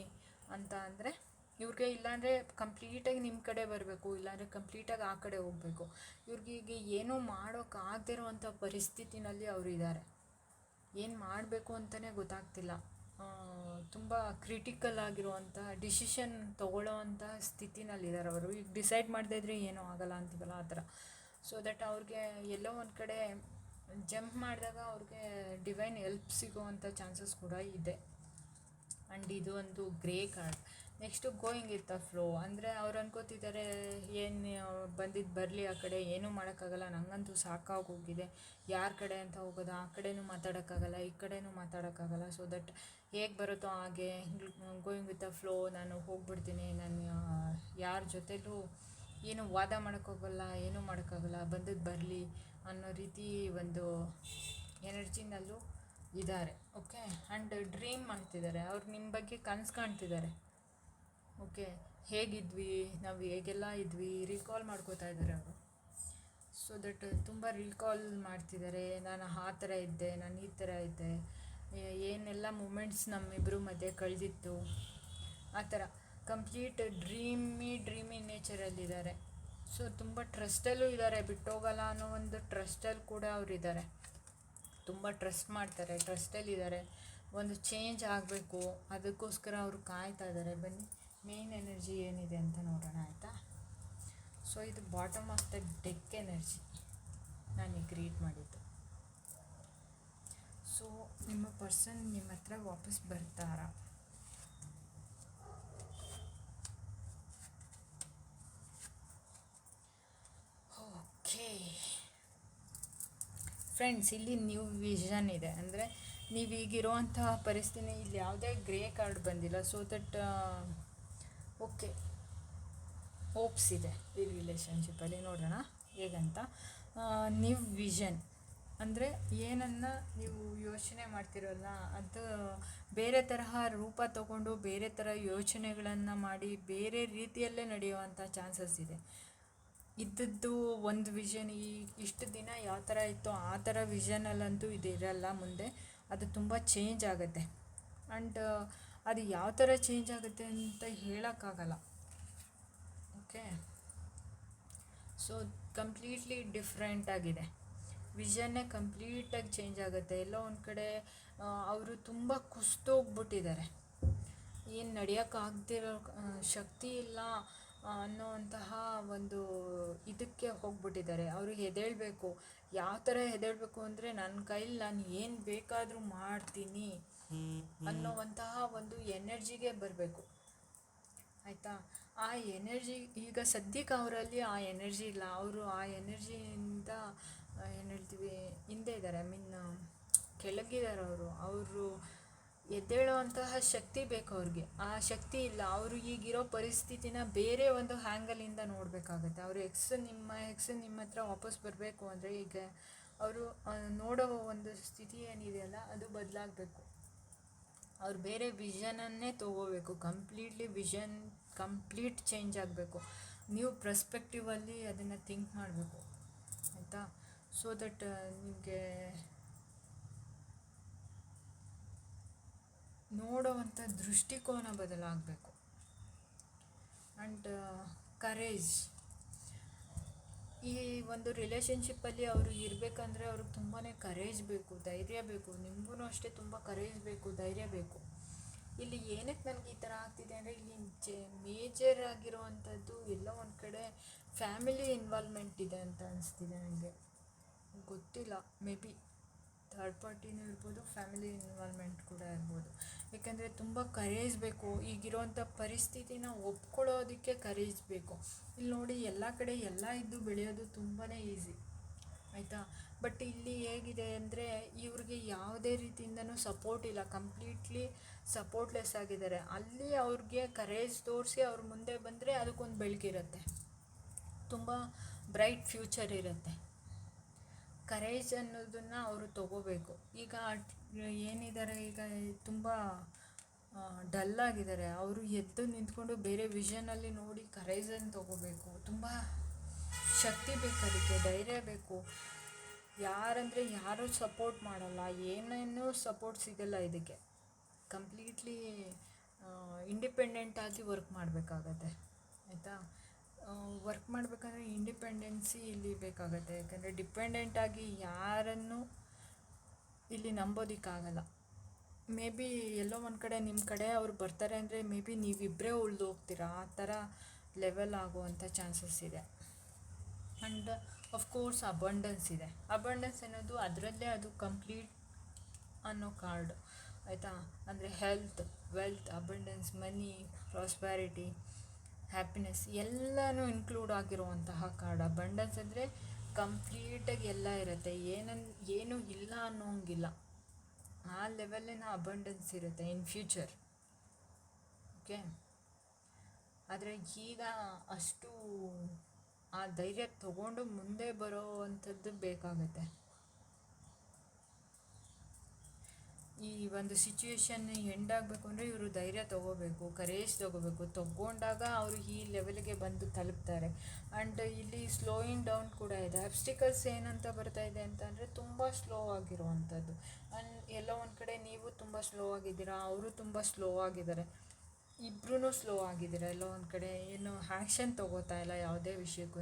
A: ಅಂತ ಅಂದರೆ, ಇವ್ರಿಗೆ ಇಲ್ಲಾಂದರೆ ಕಂಪ್ಲೀಟಾಗಿ ನಿಮ್ಮ ಕಡೆ ಬರಬೇಕು, ಇಲ್ಲಾಂದರೆ ಕಂಪ್ಲೀಟಾಗಿ ಆ ಕಡೆ ಹೋಗಬೇಕು. ಇವ್ರಿಗೆ ಈಗ ಏನೂ ಮಾಡೋಕ್ಕಾಗದಿರುವಂಥ ಪರಿಸ್ಥಿತಿನಲ್ಲಿ ಅವರು ಇದ್ದಾರೆ ಏನು ಮಾಡಬೇಕು ಅಂತಲೇ ಗೊತ್ತಾಗ್ತಿಲ್ಲ. ತುಂಬ ಕ್ರಿಟಿಕಲ್ ಆಗಿರುವಂಥ ಡಿಸಿಷನ್ ತೊಗೊಳ್ಳೋ ಅಂಥ ಸ್ಥಿತಿನಲ್ಲಿದ್ದಾರೆ ಅವರು. ಈಗ ಡಿಸೈಡ್ ಮಾಡದೇ ಇದ್ದರೆ ಏನೂ ಆಗಲ್ಲ ಅಂತೀವಲ್ಲ ಆ ಥರ. ಸೊ ದಟ್ ಅವ್ರಿಗೆ ಎಲ್ಲೋ ಒಂದು ಕಡೆ ಜಂಪ್ ಮಾಡಿದಾಗ ಅವ್ರಿಗೆ ಡಿವೈನ್ ಎಲ್ಪ್ ಸಿಗೋವಂಥ ಚಾನ್ಸಸ್ ಕೂಡ ಇದೆ. ಆ್ಯಂಡ್ ಇದು ಒಂದು ಗ್ರೇ ಕಾರ್ಡ್ ನೆಕ್ಸ್ಟು ಗೋಯಿಂಗ್ ಇತ್ತ ಫ್ಲೋ ಅಂದರೆ ಅವ್ರು ಅನ್ಕೋತಿದ್ದಾರೆ ಏನು ಬಂದಿದ್ದು ಬರಲಿ ಆ ಕಡೆ, ಏನೂ ಮಾಡೋಕ್ಕಾಗಲ್ಲ ನನಗಂತೂ ಸಾಕಾಗೋಗಿದೆ. ಯಾರ ಕಡೆ ಅಂತ ಹೋಗೋದು, ಆ ಕಡೆನೂ ಮಾತಾಡೋಕ್ಕಾಗಲ್ಲ, ಈ ಕಡೆನೂ ಮಾತಾಡೋಕ್ಕಾಗಲ್ಲ. ಸೊ ದಟ್ ಹೇಗೆ ಬರುತ್ತೋ ಹಾಗೆ ಗೋಯಿಂಗ್ ವಿತ್ ದ ಫ್ಲೋ ನಾನು ಹೋಗ್ಬಿಡ್ತೀನಿ, ನಾನು ಯಾರ ಜೊತೆಲೂ ಏನು ವಾದ ಮಾಡೋಕ್ಕಾಗಲ್ಲ, ಏನೂ ಮಾಡೋಕ್ಕಾಗಲ್ಲ ಬಂದಿದ್ದು ಬರಲಿ ಅನ್ನೋ ರೀತಿ ಒಂದು ಎನರ್ಜಿನಲ್ಲೂ ಇದ್ದಾರೆ ಓಕೆ ಆ್ಯಂಡ್ ಡ್ರೀಮ್ ಮಾಡ್ತಿದ್ದಾರೆ ಅವ್ರು ನಿಮ್ಮ ಬಗ್ಗೆ ಕನಸು ಕಾಣ್ತಿದ್ದಾರೆ ಓಕೆ, ಹೇಗಿದ್ವಿ, ನಾವು ಹೇಗೆಲ್ಲ ಇದ್ವಿ ರೀಕಾಲ್ ಮಾಡ್ಕೋತಾ ಇದ್ದಾರೆ ಅವರು. ಸೊ ದಟ್ ತುಂಬ ರೀಕಾಲ್ ಮಾಡ್ತಿದ್ದಾರೆ, ನಾನು ಆ ಥರ ಇದ್ದೆ, ನಾನು ಈ ಥರ ಇದ್ದೆ ಏನೆಲ್ಲ ಮೂಮೆಂಟ್ಸ್ ನಮ್ಮಿಬ್ಬರು ಮಧ್ಯೆ ಕಳೆದಿತ್ತು, ಆ ಥರ. ಕಂಪ್ಲೀಟ್ ಡ್ರೀಮಿ ಡ್ರೀಮಿ ನೇಚರಲ್ಲಿದ್ದಾರೆ ಸೊ ತುಂಬ ಟ್ರಸ್ಟಲ್ಲೂ ಇದ್ದಾರೆ, ಬಿಟ್ಟೋಗಲ್ಲ ಅನ್ನೋ ಒಂದು ಟ್ರಸ್ಟಲ್ಲಿ ಕೂಡ ಅವರಿದ್ದಾರೆ ತುಂಬ ಟ್ರಸ್ಟ್ ಮಾಡ್ತಾರೆ ಟ್ರಸ್ಟಲ್ಲಿದ್ದಾರೆ ಒಂದು ಚೇಂಜ್ ಆಗಬೇಕು, ಅದಕ್ಕೋಸ್ಕರ ಅವರು ಕಾಯ್ತಾ ಇದ್ದಾರೆ. ಬನ್ನಿ. ಮೇನ್ ಎನರ್ಜಿ ಏನಿದೆ ಅಂತ ನೋಡೋಣ ಆಯಿತಾ? ಸೊ ಇದು bottom of the deck energy ನಾನು ರೀಡ್ ಮಾಡಿದ್ದು. ಸೊ ನಿಮ್ಮ ಪರ್ಸನ್ ನಿಮ್ಮ ಹತ್ರ ವಾಪಸ್ ಬರ್ತಾರಾ. ಓಕೆ ಫ್ರೆಂಡ್ಸ್ ಇಲ್ಲಿ ನ್ಯೂ ವಿಷನ್ ಇದೆ. ಅಂದರೆ ನೀವು ಈಗಿರುವಂತಹ ಪರಿಸ್ಥಿತಿ, ಇಲ್ಲಿ ಯಾವುದೇ ಗ್ರೇ ಕಾರ್ಡ್ ಬಂದಿಲ್ಲ. ಸೊ ದಟ್ ಓಕೆ ಹೋಪ್ಸ್ ಇದೆ ಈ ರಿಲೇಷನ್ಶಿಪ್ಪಲ್ಲಿ ನೋಡೋಣ ಹೇಗಂತ. ನ್ಯೂ ವಿಷನ್ ಅಂದರೆ ಏನನ್ನು ನೀವು ಯೋಚನೆ ಮಾಡ್ತಿರೋಲ್ಲ, ಅದು ಬೇರೆ ತರಹ ರೂಪ ತಗೊಂಡು ಬೇರೆ ಥರ ಯೋಚನೆಗಳನ್ನು ಮಾಡಿ ಬೇರೆ ರೀತಿಯಲ್ಲೇ ನಡೆಯುವಂಥ ಚಾನ್ಸಸ್ ಇದೆ. ಇದ್ದದ್ದು ಒಂದು ವಿಷನ್ ಈ ಇಷ್ಟು ದಿನ ಯಾವ ಥರ ಇತ್ತು ಆ ಥರ ವಿಷನಲ್ಲಂತೂ ಇದು ಇರಲ್ಲ ಮುಂದೆ. ಅದು ತುಂಬ ಚೇಂಜ್ ಆಗುತ್ತೆ. ಆ್ಯಂಡ್ ಅದು ಯಾವ ಥರ ಚೇಂಜ್ ಆಗುತ್ತೆ ಅಂತ ಹೇಳೋಕ್ಕಾಗಲ್ಲ. ಓಕೆ ಸೊ ಕಂಪ್ಲೀಟ್ಲಿ ಡಿಫ್ರೆಂಟ್ ಆಗಿದೆ. ವಿಷನ್ನೇ ಕಂಪ್ಲೀಟಾಗಿ ಚೇಂಜ್ ಆಗುತ್ತೆ. ಎಲ್ಲೋ ಒಂದು ಕಡೆ ಅವರು ತುಂಬ ಕುಸ್ತೋಗ್ಬಿಟ್ಟಿದ್ದಾರೆ. ಏನು ನಡೆಯೋಕ್ಕಾಗ್ದಿರೋ ಶಕ್ತಿ ಇಲ್ಲ ಅನ್ನೋವಂತಹ ಒಂದು ಇದಕ್ಕೆ ಹೋಗ್ಬಿಟ್ಟಿದ್ದಾರೆ. ಅವ್ರಿಗೆ ಹೆದೇಳಬೇಕು ಯಾವ ಥರ ಹೆದೇಳಬೇಕು ಅಂದರೆ ನನ್ನ ಕೈಲಿ ನಾನು ಏನು ಬೇಕಾದರೂ ಮಾಡ್ತೀನಿ. ಅನ್ನೋವಂತಹ ಒಂದು ಎನರ್ಜಿಗೆ ಬರಬೇಕು. ಆಯಿತಾ? ಆ ಎನರ್ಜಿ, ಈಗ ಸದ್ಯಕ್ಕೆ ಅವರಲ್ಲಿ ಆ ಎನರ್ಜಿ ಇಲ್ಲ. ಅವರು ಆ ಎನರ್ಜಿಯಿಂದ ಏನು ಹೇಳ್ತೀವಿ, ಹಿಂದೆ ಇದ್ದಾರೆ. ಐ ಮೀನ್ ಕೆಳಗಿದ್ದಾರೆ ಅವರು ಅವರು ಎದ್ದೇಳುವಂತಹ ಶಕ್ತಿ ಬೇಕು ಅವ್ರಿಗೆ. ಆ ಶಕ್ತಿ ಇಲ್ಲ. ಅವರು ಈಗಿರೋ ಪರಿಸ್ಥಿತಿನ ಬೇರೆ ಒಂದು ಹ್ಯಾಂಗಲಿಂದ ನೋಡಬೇಕಾಗತ್ತೆ. ಅವರು ಎಕ್ಸ್ ನಿಮ್ಮ ಎಕ್ಸ್ ನಿಮ್ಮ ಹತ್ರ ವಾಪಸ್ ಬರಬೇಕು ಅಂದರೆ ಈಗ ಅವರು ನೋಡೋ ಒಂದು ಸ್ಥಿತಿ ಏನಿದೆಯಲ್ಲ, ಅದು ಬದಲಾಗಬೇಕು. ಅವ್ರು ಬೇರೆ ವಿಷನನ್ನೇ ತೊಗೋಬೇಕು. ಕಂಪ್ಲೀಟ್ಲಿ ವಿಷನ್ ಕಂಪ್ಲೀಟ್ ಚೇಂಜ್ ಆಗಬೇಕು. ನೀವು ಪ್ರಸ್ಪೆಕ್ಟಿವಲ್ಲಿ ಅದನ್ನು ಥಿಂಕ್ ಮಾಡಬೇಕು. ಆಯಿತಾ? ಸೊ ದಟ್ ನಿಮಗೆ ನೋಡೋವಂಥ ದೃಷ್ಟಿಕೋನ ಬದಲಾಗಬೇಕು. ಆ್ಯಂಡ್ ಕರೇಜ್ ಈ ಒಂದು ರಿಲೇಷನ್ಶಿಪ್ಪಲ್ಲಿ ಅವರು ಇರಬೇಕಂದ್ರೆ ಅವ್ರಿಗೆ ತುಂಬಾ ಕರೇಜ್ ಬೇಕು, ಧೈರ್ಯ ಬೇಕು. ನಿಮಗೂ ಅಷ್ಟೇ ತುಂಬ ಕರೇಜ್ ಬೇಕು, ಧೈರ್ಯ ಬೇಕು. ಇಲ್ಲಿ ಏನಕ್ಕೆ ನನಗೆ ಈ ಥರ ಆಗ್ತಿದೆ ಅಂದರೆ ಇಲ್ಲಿ ಜೆ ಮೇಜರ್ ಆಗಿರುವಂಥದ್ದು ಎಲ್ಲ ಒಂದು ಕಡೆ ಫ್ಯಾಮಿಲಿ ಇನ್ವಾಲ್ವ್ಮೆಂಟ್ ಇದೆ ಅಂತ ಅನಿಸ್ತಿದೆ ನನಗೆ ಗೊತ್ತಿಲ್ಲ ಮೇ ಬಿ ಥರ್ಡ್ ಪಾರ್ಟಿನೂ ಇರ್ಬೋದು ಫ್ಯಾಮಿಲಿ ಇನ್ವಾಲ್ವ್ಮೆಂಟ್ ಕೂಡ ಇರ್ಬೋದು. ಯಾಕೆಂದರೆ ತುಂಬ ಕರೇಜ್ ಬೇಕು ಈಗಿರೋಂಥ ಪರಿಸ್ಥಿತಿನ ಒಪ್ಕೊಳ್ಳೋದಕ್ಕೆ ಕರೇಜ್ ಬೇಕು ಇಲ್ಲಿ ನೋಡಿ ಎಲ್ಲ ಕಡೆ ಎಲ್ಲ ಇದ್ದು ಬೆಳೆಯೋದು ತುಂಬಾ ಈಸಿ ಆಯಿತಾ? ಬಟ್ ಇಲ್ಲಿ ಹೇಗಿದೆ ಅಂದರೆ ಇವ್ರಿಗೆ ಯಾವುದೇ ರೀತಿಯಿಂದನೂ ಸಪೋರ್ಟ್ ಇಲ್ಲ ಕಂಪ್ಲೀಟ್ಲಿ ಸಪೋರ್ಟ್ಲೆಸ್ ಆಗಿದ್ದಾರೆ. ಅಲ್ಲಿ ಅವ್ರಿಗೆ ಕರೇಜ್ ತೋರಿಸಿ ಅವ್ರ ಮುಂದೆ ಬಂದರೆ ಅದಕ್ಕೊಂದು ಬೆಳಕಿರುತ್ತೆ ತುಂಬ ಬ್ರೈಟ್ ಫ್ಯೂಚರ್ ಇರುತ್ತೆ. ಕರೇಜ್ ಅನ್ನೋದನ್ನು ಅವರು ತಗೋಬೇಕು. ಈಗ ಏನಿದ್ದಾರೆ ಈಗ ತುಂಬ ಡಲ್ ಆಗಿದ್ದಾರೆ ಅವರು ಎದ್ದು ನಿಂತ್ಕೊಂಡು ಬೇರೆ ವಿಷನಲ್ಲಿ ನೋಡಿ ಕರೇಜನ್ನು ತಗೋಬೇಕು. ತುಂಬ ಶಕ್ತಿ ಬೇಕು ಅದಕ್ಕೆ, ಧೈರ್ಯ ಬೇಕು. ಯಾರಂದರೆ ಯಾರೂ ಸಪೋರ್ಟ್ ಮಾಡಲ್ಲ. ಏನೇನೋ ಸಪೋರ್ಟ್ ಸಿಗಲ್ಲ ಇದಕ್ಕೆ. ಕಂಪ್ಲೀಟ್ಲಿ ಇಂಡಿಪೆಂಡೆಂಟಾಗಿ ವರ್ಕ್ ಮಾಡಬೇಕಾಗತ್ತೆ. ಆಯಿತಾ? ವರ್ಕ್ ಮಾಡಬೇಕಂದ್ರೆ ಇಂಡಿಪೆಂಡೆನ್ಸಿ ಇಲ್ಲಿ ಬೇಕಾಗುತ್ತೆ. ಯಾಕಂದರೆ ಡಿಪೆಂಡೆಂಟಾಗಿ ಯಾರನ್ನು ಇಲ್ಲಿ ನಂಬೋದಕ್ಕಾಗಲ್ಲ. ಮೇ ಬಿ ಎಲ್ಲೋ ಒಂದು ಕಡೆ ನಿಮ್ಮ ಕಡೆ ಅವ್ರು ಬರ್ತಾರೆ ಅಂದರೆ ಮೇ ಬಿ ನೀವಿಬ್ಬರೇ ಉಳಿದು ಹೋಗ್ತೀರಾ? ಆ ಥರ ಲೆವೆಲ್ ಆಗುವಂಥ ಚಾನ್ಸಸ್ ಇದೆ. ಆ್ಯಂಡ್ ಕೋರ್ಸ್ ಅಬಂಡೆನ್ಸ್ ಇದೆ. ಅಬಂಡೆನ್ಸ್ ಅನ್ನೋದು ಅದರಲ್ಲೇ ಅದು ಕಂಪ್ಲೀಟ್ ಅನ್ನೋ ಕಾರ್ಡ್ ಆಯಿತಾ? ಅಂದರೆ health wealth abundance money prosperity happiness ಎಲ್ಲನೂ ಇನ್ಕ್ಲೂಡ್ ಆಗಿರುವಂತಹ ಕಾರ್ಡ್ ಅಬಂಡನ್ಸ್ ಅಂದರೆ ಕಂಪ್ಲೀಟಾಗಿ ಎಲ್ಲ ಇರುತ್ತೆ. ಏನನ್, ಏನೂ ಇಲ್ಲ ಅನ್ನೋಂಗಿಲ್ಲ. ಆ ಲೆವೆಲಿನ ಅಬಂಡೆನ್ಸ್ ಇರುತ್ತೆ ಇನ್ ಫ್ಯೂಚರ್ ಓಕೆ ಆದರೆ ಈಗ ಅಷ್ಟು ಆ ಧೈರ್ಯ ತಗೊಂಡು ಮುಂದೆ ಬರೋ ಅಂಥದ್ದು ಬೇಕಾಗತ್ತೆ. ಈ ಒಂದು ಸಿಚುವೇಶನ್ ಎಂಡ್ ಆಗಬೇಕು ಅಂದರೆ ಇವರು ಧೈರ್ಯ ತೊಗೋಬೇಕು ಕರೇಜ್ ತೊಗೋಬೇಕು. ತಗೊಂಡಾಗ ಅವರು ಈ ಲೆವೆಲ್ಗೆ ಬಂದು ತಲುಪ್ತಾರೆ. ಆ್ಯಂಡ್ ಇಲ್ಲಿ ಸ್ಲೋಯಿಂಗ್ ಡೌನ್ ಕೂಡ ಇದೆ. ಅಬ್ಸ್ಟಿಕಲ್ಸ್ ಏನಂತ ಬರ್ತಾ ಇದೆ ಅಂತಂದರೆ ತುಂಬ ಸ್ಲೋ ಆಗಿರುವಂಥದ್ದು. ಆ್ಯಂಡ್ ಎಲ್ಲೋ ಒಂದು ಕಡೆ ನೀವು ತುಂಬ ಸ್ಲೋ ಆಗಿದ್ದೀರಾ, ಅವರು ತುಂಬ ಸ್ಲೋ ಆಗಿದ್ದಾರೆ. ಇಬ್ಬರೂ ಸ್ಲೋ ಆಗಿದ್ದೀರಾ? ಎಲ್ಲೋ ಒಂದು ಕಡೆ ಏನು ಆ್ಯಕ್ಷನ್ ತೊಗೋತಾ ಇಲ್ಲ ಯಾವುದೇ ವಿಷಯಕ್ಕೂ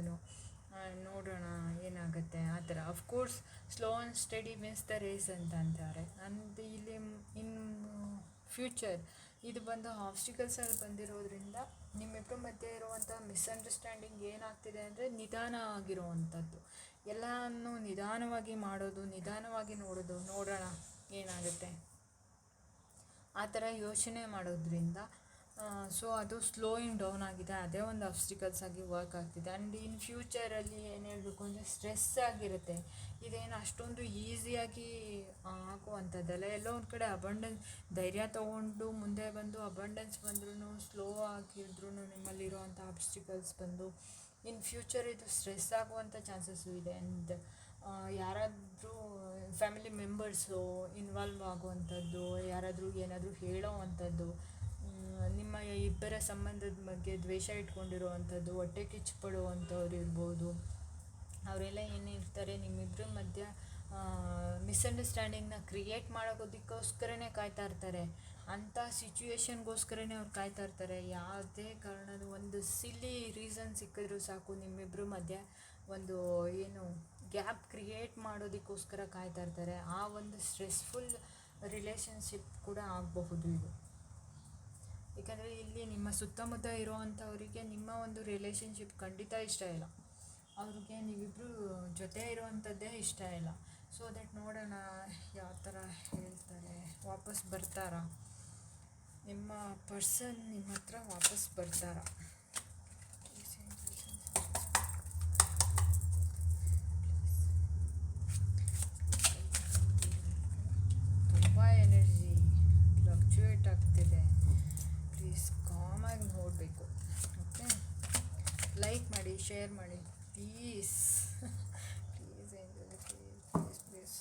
A: ನೋಡೋಣ, ಏನಾಗುತ್ತೆ. ಆ ಥರ. Of course slow and steady means the race ಅಂತ ಅಂತಾರೆ. ಅಂದ್ ಇಲ್ಲಿ ಇನ್ ಫ್ಯೂಚರ್ ಇದು ಬಂದು ಆಬ್ಸ್ಟಿಕಲ್ಸಲ್ಲಿ ಬಂದಿರೋದ್ರಿಂದ ನಿಮ್ಮಿಬ್ಬರ ಮಧ್ಯೆ ಇರುವಂಥ ಮಿಸ್ಅಂಡರ್ಸ್ಟ್ಯಾಂಡಿಂಗ್ ಏನಾಗ್ತಿದೆ ಅಂದರೆ ನಿಧಾನ ಆಗಿರುವಂಥದ್ದು. ಎಲ್ಲವನ್ನು ನಿಧಾನವಾಗಿ ಮಾಡೋದು, ನಿಧಾನವಾಗಿ ನೋಡೋದು, ನೋಡೋಣ ಏನಾಗುತ್ತೆ. ಆ ಥರ ಯೋಚನೆ ಮಾಡೋದ್ರಿಂದ ಸೊ ಅದು ಸ್ಲೋಯಿಂಗ್ ಡೌನ್ ಆಗಿದೆ. ಅದೇ ಒಂದು ಅಬ್ಸ್ಟಿಕಲ್ಸ್ ಆಗಿ ವರ್ಕ್ ಆಗ್ತಿದೆ. ಆ್ಯಂಡ್ ಇನ್ ಫ್ಯೂಚರಲ್ಲಿ ಏನು ಹೇಳಬೇಕು ಅಂದರೆ ಸ್ಟ್ರೆಸ್ ಆಗಿರುತ್ತೆ. ಇದೇನು ಅಷ್ಟೊಂದು ಈಸಿಯಾಗಿ ಹಾಕುವಂಥದ್ದಲ್ಲ ಎಲ್ಲೋ ಒಂದು ಕಡೆ ಅಬಂಡೆನ್ಸ್ ಧೈರ್ಯ ತೊಗೊಂಡು ಮುಂದೆ ಬಂದು ಅಬಂಡೆನ್ಸ್ ಬಂದ್ರೂ ಸ್ಲೋ ಆಗಿದ್ರೂ ನಿಮ್ಮಲ್ಲಿರುವಂಥ ಅಬ್ಸ್ಟಿಕಲ್ಸ್ ಬಂದು ಇನ್ ಫ್ಯೂಚರ್ ಇದು ಸ್ಟ್ರೆಸ್ ಆಗುವಂಥ ಚಾನ್ಸಸ್ಸು ಇದೆ. ಆ್ಯಂಡ್ ಯಾರಾದರೂ ಫ್ಯಾಮಿಲಿ ಮೆಂಬರ್ಸು ಇನ್ವಾಲ್ವ್ ಆಗುವಂಥದ್ದು, ಯಾರಾದರೂ ಏನಾದರೂ ಹೇಳೋ ಅಂಥದ್ದು ನಿಮ್ಮ ಇಬ್ಬರ ಸಂಬಂಧದ ಬಗ್ಗೆ ದ್ವೇಷ ಇಟ್ಕೊಂಡಿರುವಂಥದ್ದು, ಹೊಟ್ಟೆ ಕಿಚ್ಚು ಪಡುವಂಥವ್ರು ಇರ್ಬೋದು. ಅವರೆಲ್ಲ ಏನಿರ್ತಾರೆ ನಿಮ್ಮಿಬ್ಬರ ಮಧ್ಯ ಮಿಸ್ಅಂಡರ್ಸ್ಟ್ಯಾಂಡಿಂಗ್ನ ಕ್ರಿಯೇಟ್ ಮಾಡೋದಕ್ಕೋಸ್ಕರನೇ ಕಾಯ್ತಾ ಇರ್ತಾರೆ. ಅಂಥ ಸಿಚುವೇಶನ್ಗೋಸ್ಕರನೇ ಅವ್ರು ಕಾಯ್ತಾ ಇರ್ತಾರೆ. ಯಾವುದೇ ಕಾರಣದ ಒಂದು ಸಿಲ್ಲಿ ರೀಸನ್ ಸಿಕ್ಕಿದ್ರು ಸಾಕು ನಿಮ್ಮಿಬ್ಬರ ಮಧ್ಯೆ ಒಂದು, ಏನು ಗ್ಯಾಪ್ ಕ್ರಿಯೇಟ್ ಮಾಡೋದಕ್ಕೋಸ್ಕರ ಕಾಯ್ತಾ ಇರ್ತಾರೆ. ಆ ಒಂದು ಸ್ಟ್ರೆಸ್ಫುಲ್ ರಿಲೇಷನ್ಶಿಪ್ ಕೂಡ ಆಗಬಹುದು ಇದು. ಏಕೆಂದರೆ ಇಲ್ಲಿ ನಿಮ್ಮ ಸುತ್ತಮುತ್ತ ಇರುವಂಥವರಿಗೆ ನಿಮ್ಮ ಒಂದು ರಿಲೇಷನ್ಶಿಪ್ ಖಂಡಿತ ಇಷ್ಟ ಇಲ್ಲ. ಅವ್ರಿಗೆ ನೀವಿಬ್ಬರು ಜೊತೆ ಇರುವಂಥದ್ದೇ ಇಷ್ಟ ಇಲ್ಲ. ಸೊ ದಟ್ ನೋಡೋಣ ಯಾವ ಥರ ಹೇಳ್ತಾರೆ. ವಾಪಸ್ ಬರ್ತಾರಾ? ನಿಮ್ಮ ಪರ್ಸನ್ ನಿಮ್ಮ ಹತ್ರ ವಾಪಸ್ ಬರ್ತಾರಾ ತುಂಬ ಎನರ್ಜಿ ಫ್ಲಕ್ಚುಯೇಟ್ ಆಗ್ತಿದೆ ಪ್ಲೀಸ್ ಕಾಮಾಗಿ ನೋಡಬೇಕು ಓಕೆ ಲೈಕ್ ಮಾಡಿ ಶೇರ್ ಮಾಡಿ. Please please angel please please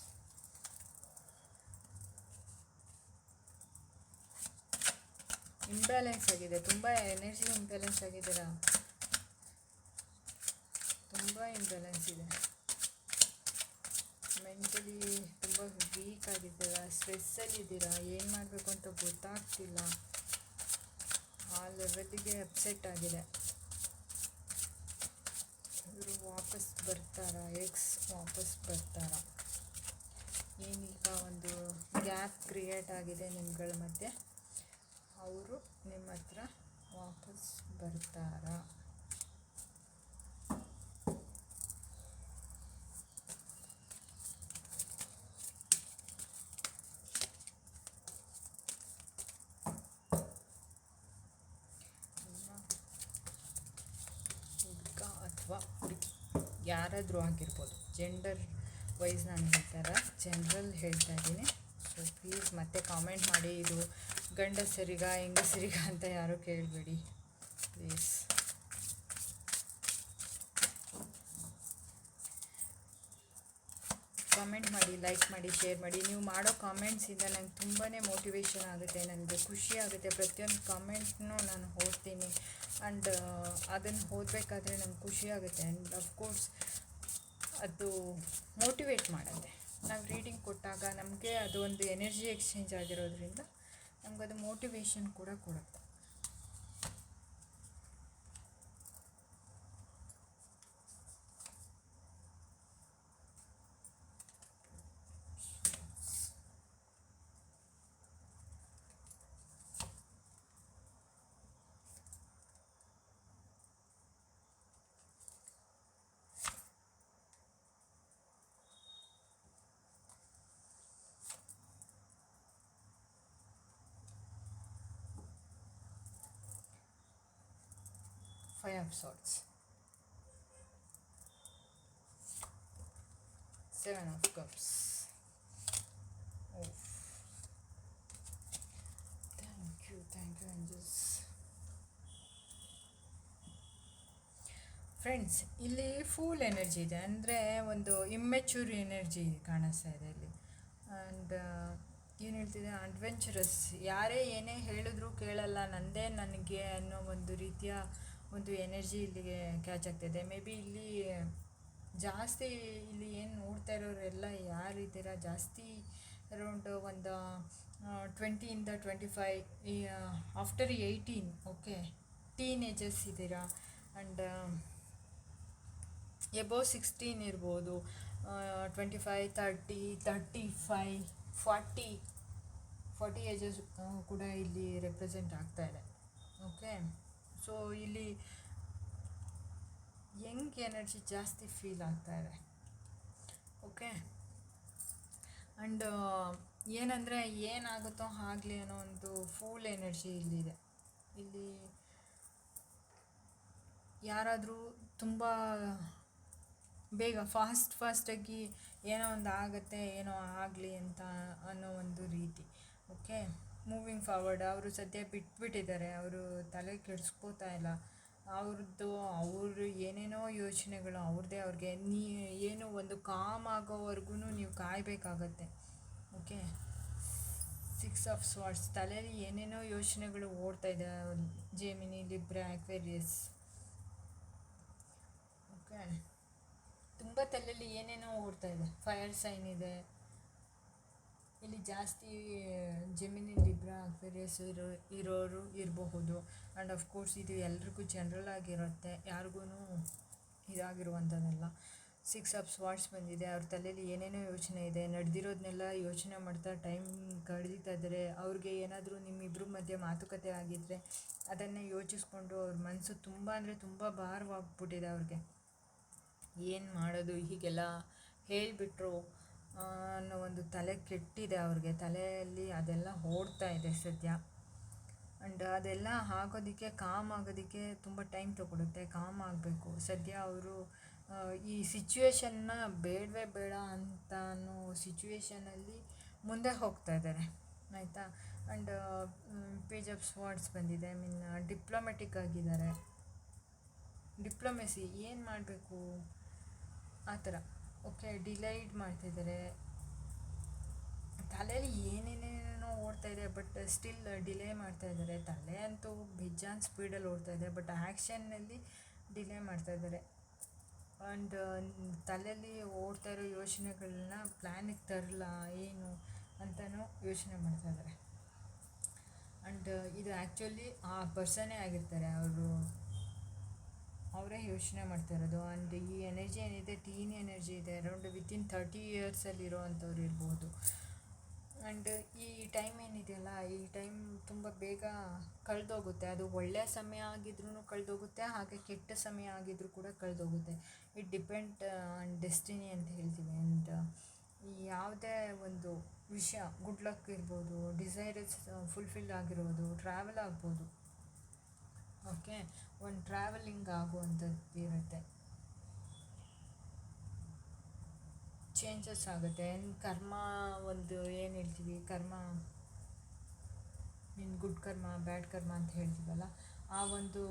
A: imbalance ಆಗಿದೆ. ತುಂಬ ಎನರ್ಜಿ ಇಂಬ್ಯಾಲೆನ್ಸ್ ಆಗಿದ್ದೀರಾ ತುಂಬ ಇಂಬ್ಯಾಲೆನ್ಸ್ ಇದೆ. ಮೆಂಟಲಿ ತುಂಬ ವೀಕ್ ಆಗಿದ್ದೀರಾ? ಸ್ಟ್ರೆಸ್ಸಲ್ಲಿದ್ದೀರಾ ಏನು ಮಾಡಬೇಕು ಅಂತ ಗೊತ್ತಾಗ್ತಿಲ್ಲ. ಆ ಲೆವೆಲ್ಲಿಗೆ ಅಪ್ಸೆಟ್ ಆಗಿದೆ ಇವರು ವಾಪಸ್ ಬರ್ತಾರಾ ಎಕ್ಸ್ ವಾಪಸ್ ಬರ್ತಾರ. ಏನೀಗ ಒಂದು ಗ್ಯಾಪ್ ಕ್ರಿಯೇಟ್ ಆಗಿದೆ ನಿಮ್ಗಳ ಮಧ್ಯೆ? ಅವರು ನಿಮ್ಮ ಹತ್ರ ವಾಪಸ್ ಬರ್ತಾರಾ ಅಥವಾ ಹುಡುಗಿ ಯಾರಾದರೂ ಆಗಿರ್ಬೋದು. ಜೆಂಡರ್ ವೈಸ್ ನಾನು ಹೇಳ್ತಾರ. ಜನ್ರಲ್ ಹೇಳ್ತಾ ಇದ್ದೀನಿ. ಸೊ ಪ್ಲೀಸ್ ಮತ್ತೆ ಕಾಮೆಂಟ್ ಮಾಡಿ. ಇದು ಗಂಡಸರಿಗ ಹೆಂಗಸರಿಗ ಅಂತ ಯಾರೂ ಕೇಳಬೇಡಿ. ಪ್ಲೀಸ್ ಕಾಮೆಂಟ್ ಮಾಡಿ ಲೈಕ್ ಮಾಡಿ ಶೇರ್ ಮಾಡಿ. ನೀವು ಮಾಡೋ ಕಾಮೆಂಟ್ಸಿಂದ ನಂಗೆ ತುಂಬಾ ಮೋಟಿವೇಶನ್ ಆಗುತ್ತೆ ನನಗೆ ಖುಷಿ ಆಗುತ್ತೆ. ಪ್ರತಿಯೊಂದು ಕಾಮೆಂಟ್ನೂ ನಾನು ಓದ್ತೀನಿ. ಆ್ಯಂಡ್ ಅದನ್ನು ಓದಬೇಕಾದ್ರೆ ನಮ್ಗೆ ಖುಷಿ ಆಗುತ್ತೆ. ಆ್ಯಂಡ್ ಅಫ್ಕೋರ್ಸ್ ಅದು ಮೋಟಿವೇಟ್ ಮಾಡುತ್ತೆ. ನಾವು ರೀಡಿಂಗ್ ಕೊಟ್ಟಾಗ ನಮಗೆ ಅದು ಒಂದು ಎನರ್ಜಿ ಎಕ್ಸ್ಚೇಂಜ್ ಆಗಿರೋದ್ರಿಂದ ನಮಗದು ಮೋಟಿವೇಶನ್ ಕೂಡ ಕೊಡುತ್ತೆ. Five of of seven of cups thank you thank you ಅಂಜಸ್ friends ಇಲ್ಲಿ ಫುಲ್ ಎನರ್ಜಿ ಇದೆ. ಅಂದರೆ ಒಂದು ಇಮ್ಮೆಚ್ಯೂರ್ ಎನರ್ಜಿ ಕಾಣಿಸ್ತಾ ಇದೆ ಇಲ್ಲಿ. ಆ್ಯಂಡ್ ಏನು ಹೇಳ್ತಿದೆ? ಅಡ್ವೆಂಚರಸ್ ಯಾರೇ ಏನೇ ಹೇಳಿದ್ರು ಕೇಳಲ್ಲ. ನಂದೇ ನನಗೆ ಅನ್ನೋ ಒಂದು ರೀತಿಯ ಒಂದು ಎನರ್ಜಿ ಇಲ್ಲಿಗೆ ಕ್ಯಾಚ್ ಆಗ್ತಿದೆ. ಮೇ ಬಿ ಇಲ್ಲಿ ಜಾಸ್ತಿ ಇಲ್ಲಿ ಏನು ನೋಡ್ತಾ ಇರೋರೆಲ್ಲ ಯಾರಿದ್ದೀರಾ ಜಾಸ್ತಿ ಅರೌಂಡ್ ಒಂದು ಟ್ವೆಂಟಿಯಿಂದ twenty five after eighteen okay teenagers ಇದ್ದೀರಾ? ಆ್ಯಂಡ್ ಎಬೋವ್ ಸಿಕ್ಸ್ಟೀನ್ ಇರ್ಬೋದು. Twenty five thirty thirty five forty forty ages ಕೂಡ ಇಲ್ಲಿ ರೆಪ್ರೆಸೆಂಟ್ ಆಗ್ತಾ ಇದೆ. ಓಕೆ ಸೊ ಇಲ್ಲಿ ಯಂಗ್ ಎನರ್ಜಿ ಜಾಸ್ತಿ ಫೀಲ್ ಆಗ್ತಾ ಇದೆ. ಓಕೆ ಆ್ಯಂಡ್ ಏನಂದರೆ ಏನಾಗುತ್ತೋ ಆಗಲಿ ಅನ್ನೋ ಒಂದು ಫೂಲ್ ಎನರ್ಜಿ ಇಲ್ಲಿದೆ. ಇಲ್ಲಿ ಯಾರಾದರೂ ತುಂಬ ಬೇಗ ಫಾಸ್ಟ್ ಫಾಸ್ಟಾಗಿ ಏನೋ ಒಂದು ಆಗುತ್ತೆ, ಏನೋ ಆಗಲಿ ಅಂತ ಅನ್ನೋ ಒಂದು ರೀತಿ. ಓಕೆ ಮೂವಿಂಗ್ ಫಾರ್ವರ್ಡ್ ಅವರು ಸದ್ಯ ಬಿಟ್ಬಿಟ್ಟಿದ್ದಾರೆ, ಅವರು ತಲೆ ಕೆಡಿಸ್ಕೋತಾ ಇಲ್ಲ. ಅವ್ರದ್ದು, ಅವರು ಏನೇನೋ ಯೋಚನೆಗಳು, ಅವ್ರದ್ದೇ ಅವ್ರಿಗೆ. ನೀ, ಏನು ಒಂದು ಕಾಮ್ ಆಗೋವರೆಗೂ ನೀವು ಕಾಯಬೇಕಾಗತ್ತೆ, ಓಕೆ? ಸಿಕ್ಸ್ ಆಫ್ ಸ್ವಾಟ್ಸ್ ತಲೆಯಲ್ಲಿ ಏನೇನೋ ಯೋಚನೆಗಳು ಓಡ್ತಾ ಇದೆ ಜೇಮಿನಿ ಲಿಬ್ರ ಆಕ್ವೇರಿಯಸ್ ಓಕೆ? ತುಂಬ ತಲೆಯಲ್ಲಿ ಏನೇನೋ ಓಡ್ತಾ ಇದೆ. ಫೈರ್ ಸೈನ್ ಇದೆ. ಇಲ್ಲಿ ಜಾಸ್ತಿ ಜೆಮಿನಿ ಲಿಬ್ರಾ ಅಕ್ವೇರಿಯಸ್ ಇರೋ, ಇರೋರು ಇರಬಹುದು. ಆ್ಯಂಡ್ ಅಫ್ಕೋರ್ಸ್ ಇದು ಎಲ್ರಿಗೂ ಜನರಲ್ ಆಗಿರುತ್ತೆ. ಯಾರಿಗೂ ಇದಾಗಿರುವಂಥದ್ದಲ್ಲ. ಸಿಕ್ಸ್ ಆಫ್ ಸ್ವಾಟ್ಸ್ ಬಂದಿದೆ. ಅವ್ರ ತಲೆಯಲ್ಲಿ ಏನೇನೋ ಯೋಚನೆ ಇದೆ. ನಡೆದಿರೋದನ್ನೆಲ್ಲ ಯೋಚನೆ ಮಾಡ್ತಾ ಟೈಮ್ ಇದ್ದಾರೆ ಅವ್ರಿಗೆ ಏನಾದರೂ ನಿಮ್ಮಿಬ್ಬರ ಮಧ್ಯೆ ಮಾತುಕತೆ ಆಗಿದ್ದರೆ ಅದನ್ನೇ ಯೋಚಿಸ್ಕೊಂಡು ಅವ್ರ ಮನಸ್ಸು ತುಂಬ ಅಂದರೆ ತುಂಬ ಭಾರವಾಗ್ಬಿಟ್ಟಿದೆ ಅವ್ರಿಗೆ. ಏನು ಮಾಡೋದು? ಹೀಗೆಲ್ಲ ಹೇಳಿಬಿಟ್ರು. ಅನ್ನೋ ಒಂದು ತಲೆ ಕೆಟ್ಟಿದೆ ಅವ್ರಿಗೆ. ತಲೆಯಲ್ಲಿ ಅದೆಲ್ಲ ಓಡ್ತಾ ಇದೆ ಸದ್ಯ. ಆ್ಯಂಡ್ ಅದೆಲ್ಲ ಆಗೋದಕ್ಕೆ ಕಾಮ್ ಆಗೋದಕ್ಕೆ ತುಂಬ ಟೈಮ್ ತೊಗೊಳುತ್ತೆ. ಕಾಮ್ ಆಗಬೇಕು. ಸದ್ಯ ಅವರು ಈ ಸಿಚುವೇಶನ್ನ ಬೇಡವೇ ಬೇಡ ಅಂತ ಅನ್ನೋ ಸಿಚುವೇಶನಲ್ಲಿ ಮುಂದೆ ಹೋಗ್ತಾ ಇದ್ದಾರೆ. ಆಯಿತಾ? ಆ್ಯಂಡ್ ಪೇಜ್ ಆಫ್ ಸ್ವಾರ್ಡ್ಸ್ ಬಂದಿದೆ. ಐ ಮೀನ್ ಡಿಪ್ಲೊಮೆಟಿಕ್ ಆಗಿದ್ದಾರೆ. ಡಿಪ್ಲೊಮೆಸಿ ಏನು ಮಾಡಬೇಕು? ಆ ಥರ. ಓಕೆ ಡಿಲೈಡ್ ಮಾಡ್ತಿದ್ದಾರೆ. ತಲೆಯಲ್ಲಿ ಏನೇನೇನೋ ಓಡ್ತಾ ಇದೆ, ಬಟ್ ಸ್ಟಿಲ್ ಡಿಲೇ ಮಾಡ್ತಾ ಇದ್ದಾರೆ. ತಲೆ ಅಂತೂ ಬಿಜಾನ್ ಸ್ಪೀಡಲ್ಲಿ ಓಡ್ತಾ ಇದೆ, ಬಟ್ ಆ್ಯಕ್ಷನ್ನಲ್ಲಿ ಡಿಲೇ ಮಾಡ್ತಾ ಇದ್ದಾರೆ. ಆ್ಯಂಡ್ ತಲೆಯಲ್ಲಿ ಓಡ್ತಾ ಇರೋ ಯೋಚನೆಗಳನ್ನ ಪ್ಲ್ಯಾನಿಗೆ ತರಲ್ಲ ಏನು ಅಂತಲೂ ಯೋಚನೆ ಮಾಡ್ತಾ ಇದ್ದಾರೆ. ಆ್ಯಂಡ್ ಇದು ಆ್ಯಕ್ಚುಲಿ ಆ ಪರ್ಸನ್ನೇ ಆಗಿರ್ತಾರೆ, ಅವರು ಅವರೇ ಯೋಚನೆ ಮಾಡ್ತಾ ಇರೋದು. ಆ್ಯಂಡ್ ಈ ಎನರ್ಜಿ ಏನಿದೆ ಟೀನ್ ಎನರ್ಜಿ ಇದೆ. ಅರೌಂಡ್ ವಿತಿನ್ ತರ್ಟಿ ಇಯರ್ಸಲ್ಲಿ ಇರೋವಂಥವ್ರು ಇರ್ಬೋದು. ಆ್ಯಂಡ್ ಈ ಟೈಮ್ ಏನಿದೆಯಲ್ಲ, ಈ ಟೈಮ್ ತುಂಬ ಬೇಗ ಕಳೆದೋಗುತ್ತೆ. ಅದು ಒಳ್ಳೆಯ ಸಮಯ ಆಗಿದ್ರೂ ಕಳೆದೋಗುತ್ತೆ, ಹಾಗೆ ಕೆಟ್ಟ ಸಮಯ ಆಗಿದ್ರೂ ಕೂಡ ಕಳೆದೋಗುತ್ತೆ. ಇಟ್ ಡಿಪೆಂಡ್ ಆನ್ ಡೆಸ್ಟಿನಿ ಅಂತ ಹೇಳ್ತೀವಿ. ಆ್ಯಂಡ್ ಯಾವುದೇ ಒಂದು ವಿಷಯ ಗುಡ್ ಲಕ್ ಇರ್ಬೋದು ಡಿಸೈರಸ್ ಫುಲ್ಫಿಲ್ ಆಗಿರ್ಬೋದು ಟ್ರಾವೆಲ್ ಆಗ್ಬೋದು. ಓಕೆ ಒಂದು ಟ್ರಾವೆಲಿಂಗ್ ಆಗುವಂಥದ್ದು ಇರುತ್ತೆ. ಚೇಂಜಸ್ ಆಗುತ್ತೆ. ಕರ್ಮ ಒಂದು ಏನು ಹೇಳ್ತೀವಿ? ಕರ್ಮ ನಿನ್ನ ಗುಡ್ ಕರ್ಮ ಬ್ಯಾಡ್ ಕರ್ಮ ಅಂತ ಹೇಳ್ತೀವಲ್ಲ, ಆ ಒಂದು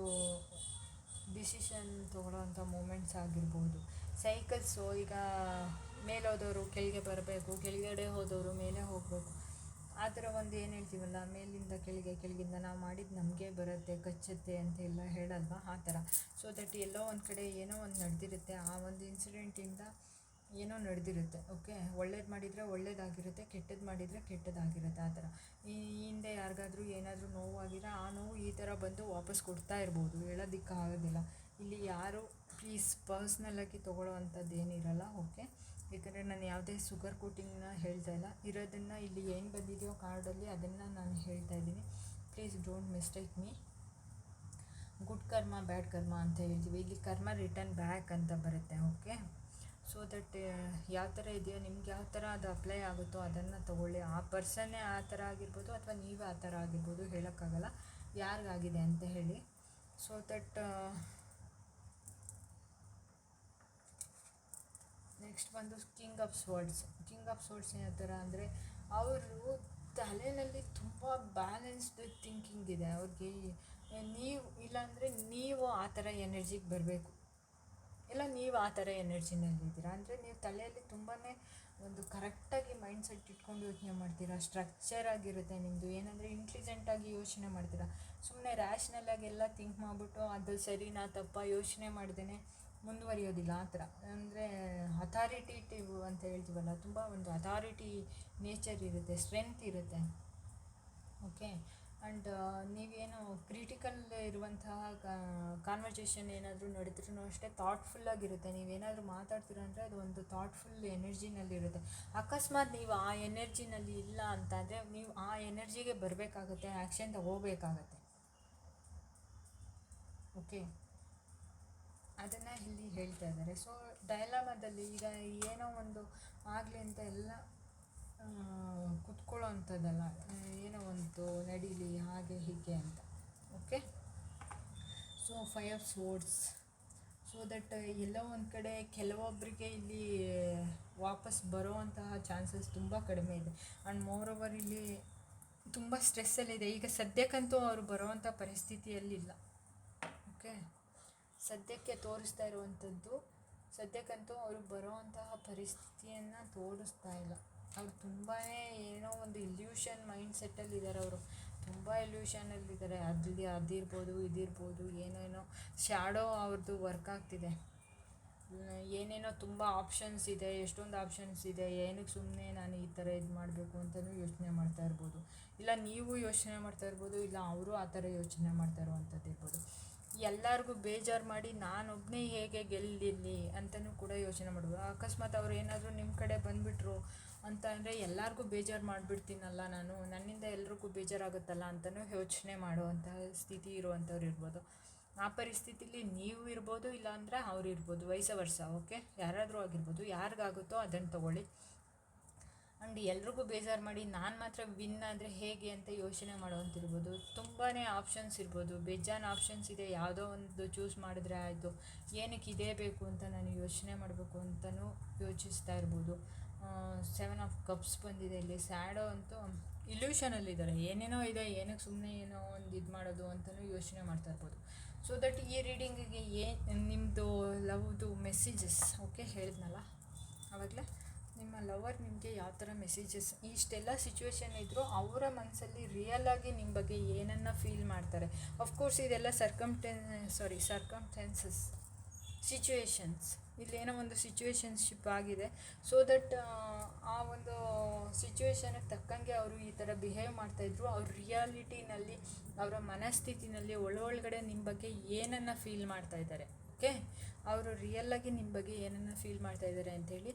A: ಡಿಸಿಷನ್ ತೊಗೊಳ್ಳೋವಂಥ ಮೂಮೆಂಟ್ಸ್ ಆಗಿರ್ಬೋದು. ಸೈಕಲ್ಸು ಈಗ ಮೇಲೋದವರು ಕೆಳಗೆ ಬರಬೇಕು, ಕೆಳಗಡೆ ಹೋದವರು ಮೇಲೆ ಹೋಗಬೇಕು. ಆ ಥರ ಒಂದು ಏನು ಹೇಳ್ತೀವಲ್ಲ, ಮೇಲಿಂದ ಕೆಳಗೆ, ಕೆಳಗಿಂದ ನಾವು ಮಾಡಿದ್ದು ನಮಗೆ ಬರುತ್ತೆ, ಕಚ್ಚುತ್ತೆ ಅಂತ ಎಲ್ಲ ಹೇಳಲ್ವಾ? ಆ ಥರ. ಸೊ ದಟ್ ಎಲ್ಲೋ ಒಂದು ಕಡೆ ಏನೋ ಒಂದು ನಡೆದಿರುತ್ತೆ, ಆ ಒಂದು ಇನ್ಸಿಡೆಂಟಿಂದ ಏನೋ ನಡೆದಿರುತ್ತೆ ಓಕೆ ಒಳ್ಳೇದು ಮಾಡಿದರೆ ಒಳ್ಳೇದಾಗಿರುತ್ತೆ ಕೆಟ್ಟದ್ದು ಮಾಡಿದರೆ ಕೆಟ್ಟದಾಗಿರುತ್ತೆ, ಆ ಥರ. ಈ ಹಿಂದೆ ಯಾರಿಗಾದ್ರೂ ಏನಾದರೂ ನೋವಾಗಿದ್ರೆ ಆ ನೋವು ಈ ಥರ ಬಂದು ವಾಪಸ್ ಕೊಡ್ತಾ ಇರ್ಬೋದು, ಹೇಳೋದಕ್ಕಾಗೋದಿಲ್ಲ. ಇಲ್ಲಿ ಯಾರು ಪ್ಲೀಸ್ ಪರ್ಸ್ನಲ್ಲಾಗಿ ತೊಗೊಳ್ಳೋ ಅಂಥದ್ದು ಏನಿರಲ್ಲ ಓಕೆ ಯಾಕಂದರೆ ನಾನು ಯಾವುದೇ ಸುಗರ್ ಕೋಟಿಂಗ್ನ ಹೇಳ್ತಾ ಇಲ್ಲ. ಇರೋದನ್ನು ಇಲ್ಲಿ ಏನು ಬಂದಿದೆಯೋ ಕಾರ್ಡಲ್ಲಿ ಅದನ್ನು ನಾನು ಹೇಳ್ತಾ ಇದ್ದೀನಿ. Please don't mistake me good karma bad karma ಅಂತ ಹೇಳ್ತೀವಿ. ಇಲ್ಲಿ ಕರ್ಮ ರಿಟರ್ನ್ ಬ್ಯಾಕ್ ಅಂತ ಬರುತ್ತೆ ಓಕೆ ಸೊ ದಟ್ ಯಾವ ಥರ ಇದೆಯೋ, ನಿಮ್ಗೆ ಯಾವ ಥರ ಅದು ಅಪ್ಲೈ ಆಗುತ್ತೋ ಅದನ್ನು ತಗೊಳ್ಳಿ. ಆ ಪರ್ಸನ್ನೇ ಆ ಥರ ಆಗಿರ್ಬೋದು ಅಥವಾ ನೀವೇ ಆ ಥರ ಆಗಿರ್ಬೋದು ಹೇಳೋಕ್ಕಾಗಲ್ಲ. ಯಾರಿಗಾಗಿದೆ ಅಂತ ಹೇಳಿ. ಸೊ ದಟ್ ನೆಕ್ಸ್ಟ್ ಬಂದು king of swords king of swords ಯಾವ ಥರ ಅಂದರೆ ಅವರು ತಲೆಯಲ್ಲಿ ತುಂಬ ಬ್ಯಾಲೆನ್ಸ್ಡ್ ಥಿಂಕಿಂಗ್ ಇದೆ. ಅವ್ರಿಗೆ ನೀವು, ಇಲ್ಲಾಂದರೆ ನೀವು ಆ ಥರ ಎನರ್ಜಿಗೆ ಬರಬೇಕು. ಇಲ್ಲ, ನೀವು ಆ ಥರ ಎನರ್ಜಿನಲ್ಲಿದ್ದೀರಾ ಅಂದರೆ ನೀವು ತಲೆಯಲ್ಲಿ ತುಂಬಾ ಒಂದು ಕರೆಕ್ಟಾಗಿ ಮೈಂಡ್ ಸೆಟ್ ಇಟ್ಕೊಂಡು ಯೋಚನೆ ಮಾಡ್ತೀರಾ. ಸ್ಟ್ರಕ್ಚರ್ ಆಗಿರುತ್ತೆ ನಿಮ್ಮದು ಏನಂದರೆ ಇಂಟೆಲಿಜೆಂಟಾಗಿ ಯೋಚನೆ ಮಾಡ್ತೀರಾ. ಸುಮ್ಮನೆ ರ್ಯಾಷ್ನಲಾಗಿ ಎಲ್ಲ ಥಿಂಕ್ ಮಾಡಿಬಿಟ್ಟು ಅದು ಸರಿನಾ ತಪ್ಪ ಯೋಚನೆ ಮಾಡ್ದೇ ಮುಂದುವರಿಯೋದಿಲ್ಲ ಆ ಥರ. ಅಂದರೆ ಅಥಾರಿಟೇಟಿವ್ ಅಂತ ಹೇಳ್ತೀವಲ್ಲ, ತುಂಬ ಒಂದು ಅಥಾರಿಟಿ ನೇಚರ್ ಇರುತ್ತೆ ಸ್ಟ್ರೆಂತ್ ಇರುತ್ತೆ. ಓಕೆ ಆ್ಯಂಡ್ ನೀವೇನು ಕ್ರಿಟಿಕಲ್ ಇರುವಂತಹ ಕಾನ್ವರ್ಸೇಷನ್ ಏನಾದರೂ ನಡೆದ್ರೂ ಅಷ್ಟೇ ಥಾಟ್ಫುಲ್ಲಾಗಿರುತ್ತೆ ನೀವೇನಾದರೂ ಮಾತಾಡ್ತೀರ ಅಂದರೆ ಅದು ಒಂದು ಥಾಟ್ಫುಲ್ ಎನರ್ಜಿನಲ್ಲಿರುತ್ತೆ ಅಕಸ್ಮಾತ್ ನೀವು ಆ ಎನರ್ಜಿನಲ್ಲಿ ಇಲ್ಲ ಅಂತಂದರೆ ನೀವು ಆ ಎನರ್ಜಿಗೆ ಬರಬೇಕಾಗತ್ತೆ ಆ್ಯಕ್ಷನ್ ತಗೋಬೇಕಾಗತ್ತೆ. ಓಕೆ ಅದನ್ನು ಇಲ್ಲಿ ಹೇಳ್ತಾ ಇದ್ದಾರೆ. ಸೊ ಡೈಲಾಮದಲ್ಲಿ ಈಗ ಏನೋ ಒಂದು ಆಗಲಿ ಅಂತ ಎಲ್ಲ ಕುತ್ಕೊಳ್ಳೋ ಅಂಥದ್ದಲ್ಲ ಏನೋ ಒಂದು ನಡೀಲಿ, ಹಾಗೆ, ಹೀಗೆ ಅಂತ. Okay so five of swords so that ಎಲ್ಲೋ ಒಂದು ಕಡೆ ಕೆಲವೊಬ್ಬರಿಗೆ ಇಲ್ಲಿ ವಾಪಸ್ ಬರೋವಂತಹ ಚಾನ್ಸಸ್ ತುಂಬ ಕಡಿಮೆ ಇದೆ. ಆ್ಯಂಡ್ ಮೋರ್ ಓವರ್ ಇಲ್ಲಿ ತುಂಬ ಸ್ಟ್ರೆಸ್ಸಲ್ಲಿದೆ ಈಗ ಸದ್ಯಕ್ಕಂತೂ ಅವರು ಬರೋವಂಥ ಪರಿಸ್ಥಿತಿಯಲ್ಲಿಲ್ಲ. ಓಕೆ ಸದ್ಯಕ್ಕೆ ತೋರಿಸ್ತಾ ಇರುವಂಥದ್ದು. ಸದ್ಯಕ್ಕಂತೂ ಅವರು ಬರೋವಂತಹ ಪರಿಸ್ಥಿತಿಯನ್ನು ತೋರಿಸ್ತಾ ಇಲ್ಲ. ಅವ್ರು ತುಂಬಾ ಏನೋ ಒಂದು ಇಲ್ಯೂಷನ್ ಮೈಂಡ್ ಸೆಟ್ಟಲ್ಲಿದ್ದಾರೆ ಅವರು. ತುಂಬ ಇಲ್ಯೂಷನಲ್ಲಿದ್ದಾರೆ ಅಲ್ಲಿ ಅದಿರ್ಬೋದು, ಇದಿರ್ಬೋದು, ಏನೇನೋ ಶ್ಯಾಡೋ ಅವ್ರದ್ದು ವರ್ಕ್ ಆಗ್ತಿದೆ. ಏನೇನೋ ತುಂಬ ಆಪ್ಷನ್ಸ್ ಇದೆ, ಎಷ್ಟೊಂದು ಆಪ್ಷನ್ಸ್ ಇದೆ, ಏನಕ್ಕೆ ಸುಮ್ಮನೆ ನಾನು ಈ ಥರ ಇದು ಮಾಡಬೇಕು ಅಂತಲೂ ಯೋಚನೆ ಮಾಡ್ತಾ ಇರ್ಬೋದು. ಇಲ್ಲ ನೀವು ಯೋಚನೆ ಮಾಡ್ತಾ ಇರ್ಬೋದು, ಇಲ್ಲ ಅವರು ಆ ಥರ ಯೋಚನೆ ಮಾಡ್ತಾ ಇರುವಂಥದ್ದು ಇರ್ಬೋದು ಎಲ್ಲರಿಗೂ ಬೇಜಾರು ಮಾಡಿ ನಾನೊಬ್ಬನೇ ಹೇಗೆ ಗೆಲ್ಲಿರಲಿ ಅಂತಲೂ ಕೂಡ ಯೋಚನೆ ಮಾಡ್ಬೋದು ಅಕಸ್ಮಾತ್ ಅವ್ರು ಏನಾದರೂ ನಿಮ್ಮ ಕಡೆ ಬಂದುಬಿಟ್ರು ಅಂತ ಅಂದರೆ ಎಲ್ಲರಿಗೂ ಬೇಜಾರು ಮಾಡಿಬಿಡ್ತೀನಲ್ಲ ನಾನು, ನನ್ನಿಂದ ಎಲ್ರಿಗೂ ಬೇಜಾರಾಗುತ್ತಲ್ಲ ಅಂತಲೂ ಯೋಚನೆ ಮಾಡುವಂತಹ ಸ್ಥಿತಿ ಇರುವಂಥವ್ರು ಇರ್ಬೋದು. ಆ ಪರಿಸ್ಥಿತಿಲಿ ನೀವು ಇರ್ಬೋದು ಇಲ್ಲಾಂದರೆ ಅವ್ರು ಇರ್ಬೋದು ವಯಸ್ಸ ವರ್ಷ ಓಕೆ? ಯಾರಾದರೂ ಆಗಿರ್ಬೋದು, ಯಾರಿಗಾಗುತ್ತೋ ಅದನ್ನು ತೊಗೊಳ್ಳಿ. ಆ್ಯಂಡ್ ಎಲ್ರಿಗೂ ಬೇಜಾರು ಮಾಡಿ ನಾನು ಮಾತ್ರ ವಿನ್ ಆದರೆ ಹೇಗೆ ಅಂತ ಯೋಚನೆ ಮಾಡೋವಂತಿರ್ಬೋದು ತುಂಬಾ ಆಪ್ಷನ್ಸ್ ಇರ್ಬೋದು. ಬೇಜಾನ್ ಆಪ್ಷನ್ಸ್ ಇದೆ. ಯಾವುದೋ ಒಂದು ಚೂಸ್ ಮಾಡಿದ್ರೆ ಆಯಿತು. ಏನಕ್ಕೆ ಇದೇ ಬೇಕು ಅಂತ ನಾನು ಯೋಚನೆ ಮಾಡಬೇಕು ಅಂತಲೂ ಯೋಚಿಸ್ತಾ ಇರ್ಬೋದು. ಸೆವೆನ್ ಆಫ್ ಕಪ್ಸ್ ಬಂದಿದೆ ಇಲ್ಲಿ. ಸ್ಯಾಡೋ ಅಂತೂ ಇಲ್ಯೂಷನಲ್ಲಿದ್ದಾರೆ ಏನೇನೋ ಇದೆ, ಏನಕ್ಕೆ ಸುಮ್ಮನೆ ಏನೋ ಒಂದು ಇದು ಮಾಡೋದು ಅಂತಲೂ ಯೋಚನೆ ಮಾಡ್ತಾ ಇರ್ಬೋದು. ಸೊ ದಟ್ ಈ ರೀಡಿಂಗಿಗೆ ಏನು ನಿಮ್ಮದು ಲವ್ದು ಮೆಸೇಜಸ್ ಓಕೆ ಹೇಳಿದ್ನಲ್ಲ? ಆವಾಗಲೇ ನಿಮ್ಮ ಲವರ್ ನಿಮಗೆ ಯಾವ ಥರ ಮೆಸೇಜಸ್ ಇಷ್ಟೆಲ್ಲ ಸಿಚುವೇಶನ್ ಇದ್ದರೂ ಅವರ ಮನಸ್ಸಲ್ಲಿ ರಿಯಲಾಗಿ ನಿಮ್ಮ ಬಗ್ಗೆ ಏನನ್ನು ಫೀಲ್ ಮಾಡ್ತಾರೆ. ಅಫ್ಕೋರ್ಸ್ ಇದೆಲ್ಲ ಸರ್ಕಮ್ಟೆನ್ ಸಾರಿ ಸರ್ಕಮ್ಟೆನ್ಸಸ್ ಸಿಚುವೇಶನ್ಸ್ ಇಲ್ಲೇನೋ ಒಂದು ಸಿಚುವೇಶನ್ಶಿಪ್ ಆಗಿದೆ. ಸೊ ದಟ್ ಆ ಒಂದು ಸಿಚುವೇಶನ್ಗೆ ತಕ್ಕಂಗೆ ಅವರು ಈ ಥರ ಬಿಹೇವ್ ಮಾಡ್ತಾಯಿದ್ರು ಅವ್ರ ರಿಯಾಲಿಟಿನಲ್ಲಿ ಅವರ ಮನಸ್ಥಿತಿನಲ್ಲಿ ಒಳೊಳಗಡೆ ನಿಮ್ಮ ಬಗ್ಗೆ ಏನನ್ನು ಫೀಲ್ ಮಾಡ್ತಾ ಇದ್ದಾರೆ. ಓಕೆ? ಅವರು ರಿಯಲ್ಲಾಗಿ ನಿಮ್ಮ ಬಗ್ಗೆ ಏನನ್ನು ಫೀಲ್ ಮಾಡ್ತಾ ಇದ್ದಾರೆ ಅಂಥೇಳಿ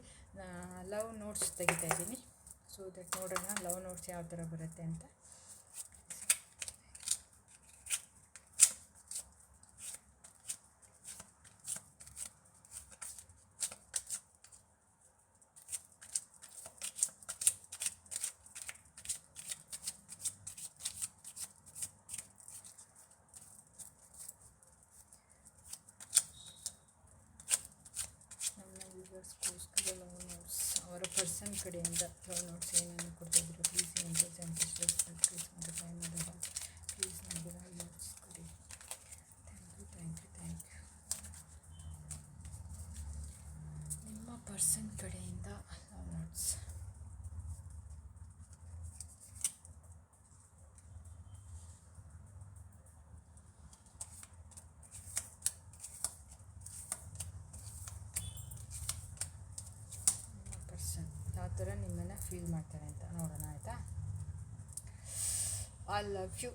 A: ಲವ್ ನೋಟ್ಸ್ ತೆಗಿತಾ ಇದ್ದೀನಿ. ಸೊ ದಟ್ ನೋಡೋಣ ಲವ್ ನೋಟ್ಸ್ ಯಾವ ಥರ ಬರುತ್ತೆ ಅಂತ ನಮ್ಮ ವ್ಯೂವರ್ಸ್ಗೋಸ್ಕರ ಲವ್ ನೋಟ್ಸ್ ಅವರ ಪರ್ಸನ್ ಕಡೆಯಿಂದ ಲವ್ ನೋಟ್ಸ್ ಏನನ್ನು ಕೊಡ್ತಾ ಇದ್ದೀರಾ ಪ್ಲೀಸ್ ಇಂಟ್ರೆಸ್ಟ್ ಆ್ಯಂಡ್ ಪ್ಲೀಸ್ ಒಂದು ಟೈಮ್ ಪ್ಲೀಸ್ ನನಗೆ ಲವ್ ನೋಟ್ಸ್ ಕೊಡಿ thank you thank you thank you ನಿಮ್ಮ ಪರ್ಸನ್ ಕಡೆಯಿಂದ ಲವ್ ನೋಟ್ಸ್ ನಿಮ್ಮ ಪರ್ಸನ್ ಯಾವ ಥರ ಮಾಡ್ತಾರೆ ಅಂತ ನೋಡೋಣ, ಆಯಿತಾ? I love you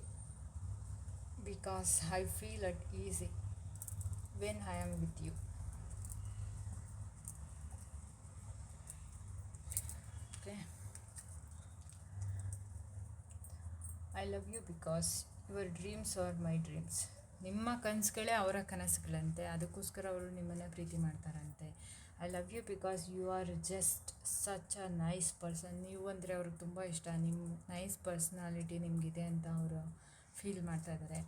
A: because I feel at easy when I am with you okay I love you because your dreams are my dreams ನಿಮ್ಮ ಕನಸುಗಳೇ ಅವರ ಕನಸುಗಳಂತೆ, ಅದಕ್ಕೋಸ್ಕರ ಅವರು ನಿಮ್ಮನ್ನು ಪ್ರೀತಿ ಮಾಡ್ತಾರಂತೆ. I love you because you are just such a nice person ನೀವು ಅಂದರೆ ಅವ್ರಿಗೆ ತುಂಬ ಇಷ್ಟ. ನಿಮ್ಮ ನೈಸ್ ಪರ್ಸ್ನಾಲಿಟಿ ನಿಮಗಿದೆ ಅಂತ ಅವರು ಫೀಲ್ ಮಾಡ್ತಾ ಇದ್ದಾರೆ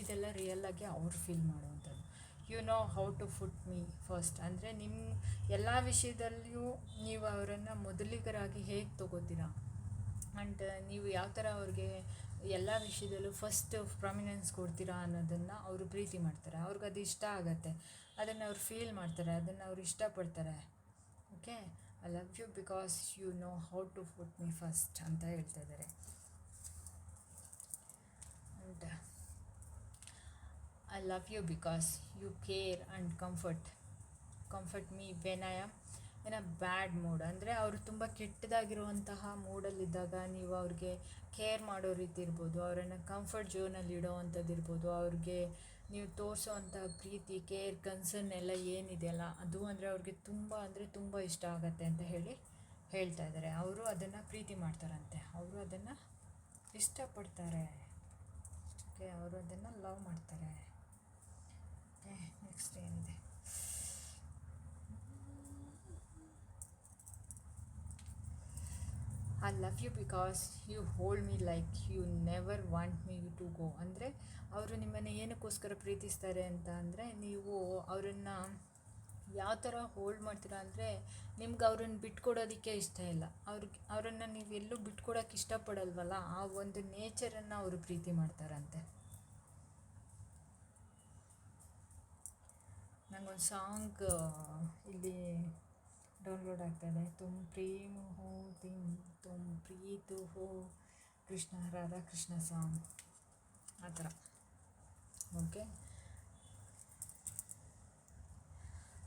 A: ಇದೆಲ್ಲ ರಿಯಲ್ಲಾಗಿ ಅವ್ರು ಫೀಲ್ ಮಾಡುವಂಥದ್ದು. You know how to put me first ಅಂದರೆ ನಿಮ್ಮ ಎಲ್ಲ ವಿಷಯದಲ್ಲಿಯೂ ನೀವು ಅವರನ್ನು ಮೊದಲಿಗರಾಗಿ ಹೇಗೆ ತಗೋತೀರಾ? ಆ್ಯಂಡ್ ನೀವು ಯಾವ ಥರ ಅವ್ರಿಗೆ ಎಲ್ಲ ವಿಷಯದಲ್ಲೂ ಫಸ್ಟ್ ಪ್ರಾಮಿನೆನ್ಸ್ ಕೊಡ್ತೀರಾ ಅನ್ನೋದನ್ನು ಅವರು ಪ್ರೀತಿ ಮಾಡ್ತಾರೆ. ಅವ್ರಿಗೆ ಅದು ಇಷ್ಟ ಆಗುತ್ತೆ. ಅದನ್ನು ಅವ್ರು ಫೀಲ್ ಮಾಡ್ತಾರೆ. ಅದನ್ನು ಅವ್ರು ಇಷ್ಟಪಡ್ತಾರೆ. Okay I love you because you know how to put me first ಅಂತ ಹೇಳ್ತಾ ಇದ್ದಾರೆ and I love you because you care and comfort comfort me when I am in bad mood ಅಂದರೆ ಅವರು ತುಂಬ ಕೆಟ್ಟದಾಗಿರುವಂತಹ ಮೂಡಲ್ಲಿದ್ದಾಗ ನೀವು ಅವ್ರಿಗೆ ಕೇರ್ ಮಾಡೋ ರೀತಿ ಇರ್ಬೋದು. ಅವರನ್ನು ಕಂಫರ್ಟ್ ಝೋನಲ್ಲಿ ಇಡೋವಂಥದ್ದು ಇರ್ಬೋದು. ಅವ್ರಿಗೆ ನೀವು ತೋರಿಸೋವಂಥ ಪ್ರೀತಿ ಕೇರ್ ಕನ್ಸರ್ನ್ ಎಲ್ಲ ಏನಿದೆಯಲ್ಲ ಅದು ಅಂದರೆ ಅವ್ರಿಗೆ ತುಂಬ ಅಂದರೆ ತುಂಬ ಇಷ್ಟ ಆಗತ್ತೆ ಅಂತ ಹೇಳಿ ಹೇಳ್ತಾ ಇದ್ದಾರೆ ಅವರು ಅದನ್ನು ಪ್ರೀತಿ ಮಾಡ್ತಾರಂತೆ. ಅವರು ಅದನ್ನು ಇಷ್ಟಪಡ್ತಾರೆ. ಓಕೆ ಅವರು ಅದನ್ನು ಲವ್ ಮಾಡ್ತಾರೆ. ನೆಕ್ಸ್ಟ್ ಏನಿದೆ? I love you because you hold me like you never want me to go ಅಂದರೆ ಅವರು ನಿಮ್ಮನ್ನು ಏನಕ್ಕೋಸ್ಕರ ಪ್ರೀತಿಸ್ತಾರೆ ಅಂತ ಅಂದರೆ ನೀವು ಅವರನ್ನು ಯಾವ ಥರ ಹೋಲ್ಡ್ ಮಾಡ್ತೀರಾ ಅಂದರೆ ನಿಮ್ಗೆ ಅವ್ರನ್ನ ಬಿಟ್ಕೊಡೋದಕ್ಕೆ ಇಷ್ಟ ಇಲ್ಲ. ಅವ್ರಿಗೆ, ಅವರನ್ನು ನೀವು ಎಲ್ಲೂ ಬಿಟ್ಕೊಡೋಕೆ ಇಷ್ಟಪಡಲ್ವಲ್ಲ, ಆ ಒಂದು ನೇಚರನ್ನು ಅವರು ಪ್ರೀತಿ ಮಾಡ್ತಾರಂತೆ. ನಂಗೊಂದು ಸಾಂಗ್ ಇಲ್ಲಿ ಡೌನ್ಲೋಡ್ ಆಗ್ತಾಯಿದೆ. ತುಮ್ ಪ್ರೇಮ ಹೋ ತಿಮ್ ತುಮ್ ಪ್ರೀತು ಹೋ, ಕೃಷ್ಣ ರಾಧಾ ಕೃಷ್ಣ ಸಾಂಗ್ ಆ ಥರ. Okay?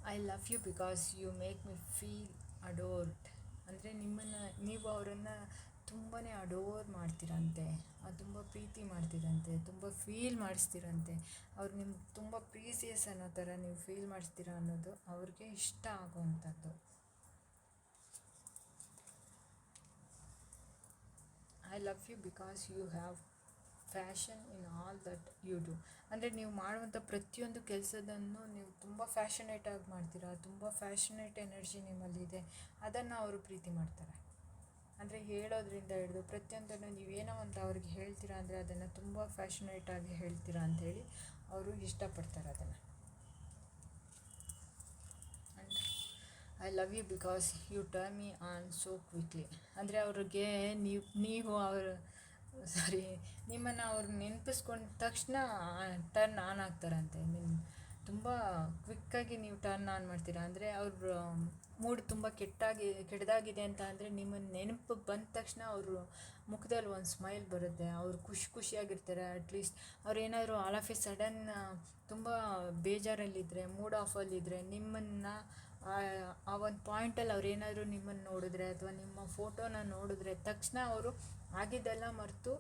A: I love you because you make me feel adored ಅಂದರೆ ನಿಮ್ಮನ್ನು, ನೀವು ಅವರನ್ನು ತುಂಬಾ ಅಡೋರ್ ಮಾಡ್ತೀರಂತೆ. ತುಂಬ ಪ್ರೀತಿ ಮಾಡ್ತೀರಂತೆ, ತುಂಬ ಫೀಲ್ ಮಾಡಿಸ್ತೀರಂತೆ. ಅವ್ರು ನಿಮ್ಗೆ ತುಂಬ ಪ್ರೀಸಿಯಸ್ ಅನ್ನೋ ಥರ ನೀವು ಫೀಲ್ ಮಾಡಿಸ್ತೀರ ಅನ್ನೋದು ಅವ್ರಿಗೆ ಇಷ್ಟ ಆಗುವಂಥದ್ದು. I love you because you have passion in all that you do ಅಂದರೆ ನೀವು ಮಾಡುವಂಥ ಪ್ರತಿಯೊಂದು ಕೆಲಸದನ್ನು ನೀವು ತುಂಬ ಫ್ಯಾಷನೇಟಾಗಿ ಮಾಡ್ತೀರಾ? ತುಂಬ ಫ್ಯಾಷನೇಟ್ ಎನರ್ಜಿ ನಿಮ್ಮಲ್ಲಿದೆ ಅದನ್ನು ಅವರು ಪ್ರೀತಿ ಮಾಡ್ತಾರೆ. ಅಂದರೆ ಹೇಳೋದ್ರಿಂದ ಹಿಡಿದು ಪ್ರತಿಯೊಂದನ್ನು ನೀವೇನೋ ಅಂತ ಅವ್ರಿಗೆ ಹೇಳ್ತೀರಾ ಅಂದರೆ ಅದನ್ನು ತುಂಬ ಫ್ಯಾಷನೇಟಾಗಿ ಹೇಳ್ತೀರಾ ಅಂಥೇಳಿ ಅವರು ಇಷ್ಟಪಡ್ತಾರೆ ಅದನ್ನು and I love you because you turn me on so quickly ಅಂದರೆ ಅವ್ರಿಗೆ ನೀವು ನೀವು ಅವರು ಸಾರಿ ನಿಮ್ಮನ್ನು ಅವ್ರು ನೆನಪಿಸ್ಕೊಂಡ ತಕ್ಷಣ ಟರ್ನ್ ಆನ್ ಆಗ್ತಾರಂತೆ. ಮೀನ್ ತುಂಬ ಕ್ವಿಕ್ಕಾಗಿ ನೀವು ಟರ್ನ್ ಆನ್ ಮಾಡ್ತೀರಾ? ಅಂದರೆ ಅವ್ರ ಮೂಡ್ ತುಂಬ ಕೆಟ್ಟಾಗಿ, ಕೆಟ್ಟದಾಗಿದೆ ಅಂತ ಅಂದರೆ ನಿಮ್ಮನ್ನು ನೆನಪು ಬಂದ ತಕ್ಷಣ ಅವರು ಮುಖದಲ್ಲಿ ಒಂದು ಸ್ಮೈಲ್ ಬರುತ್ತೆ. ಅವ್ರು ಖುಷಿ ಖುಷಿಯಾಗಿರ್ತಾರೆ. ಅಟ್ಲೀಸ್ಟ್ ಅವ್ರು ಏನಾದರೂ ಆಲ್ ಆಫ್ ಎ ಸಡನ್ ತುಂಬ ಬೇಜಾರಲ್ಲಿದ್ದರೆ ಮೂಡ್ ಆಫಲ್ಲಿದ್ದರೆ ನಿಮ್ಮನ್ನು ಆ ಒಂದು ಪಾಯಿಂಟಲ್ಲಿ ಅವ್ರು ಏನಾದರೂ ನಿಮ್ಮನ್ನು ನೋಡಿದ್ರೆ ಅಥವಾ ನಿಮ್ಮ ಫೋಟೋನ ನೋಡಿದ್ರೆ ತಕ್ಷಣ ಅವರು ಆಗಿದ್ದೆಲ್ಲ ಮರೆತು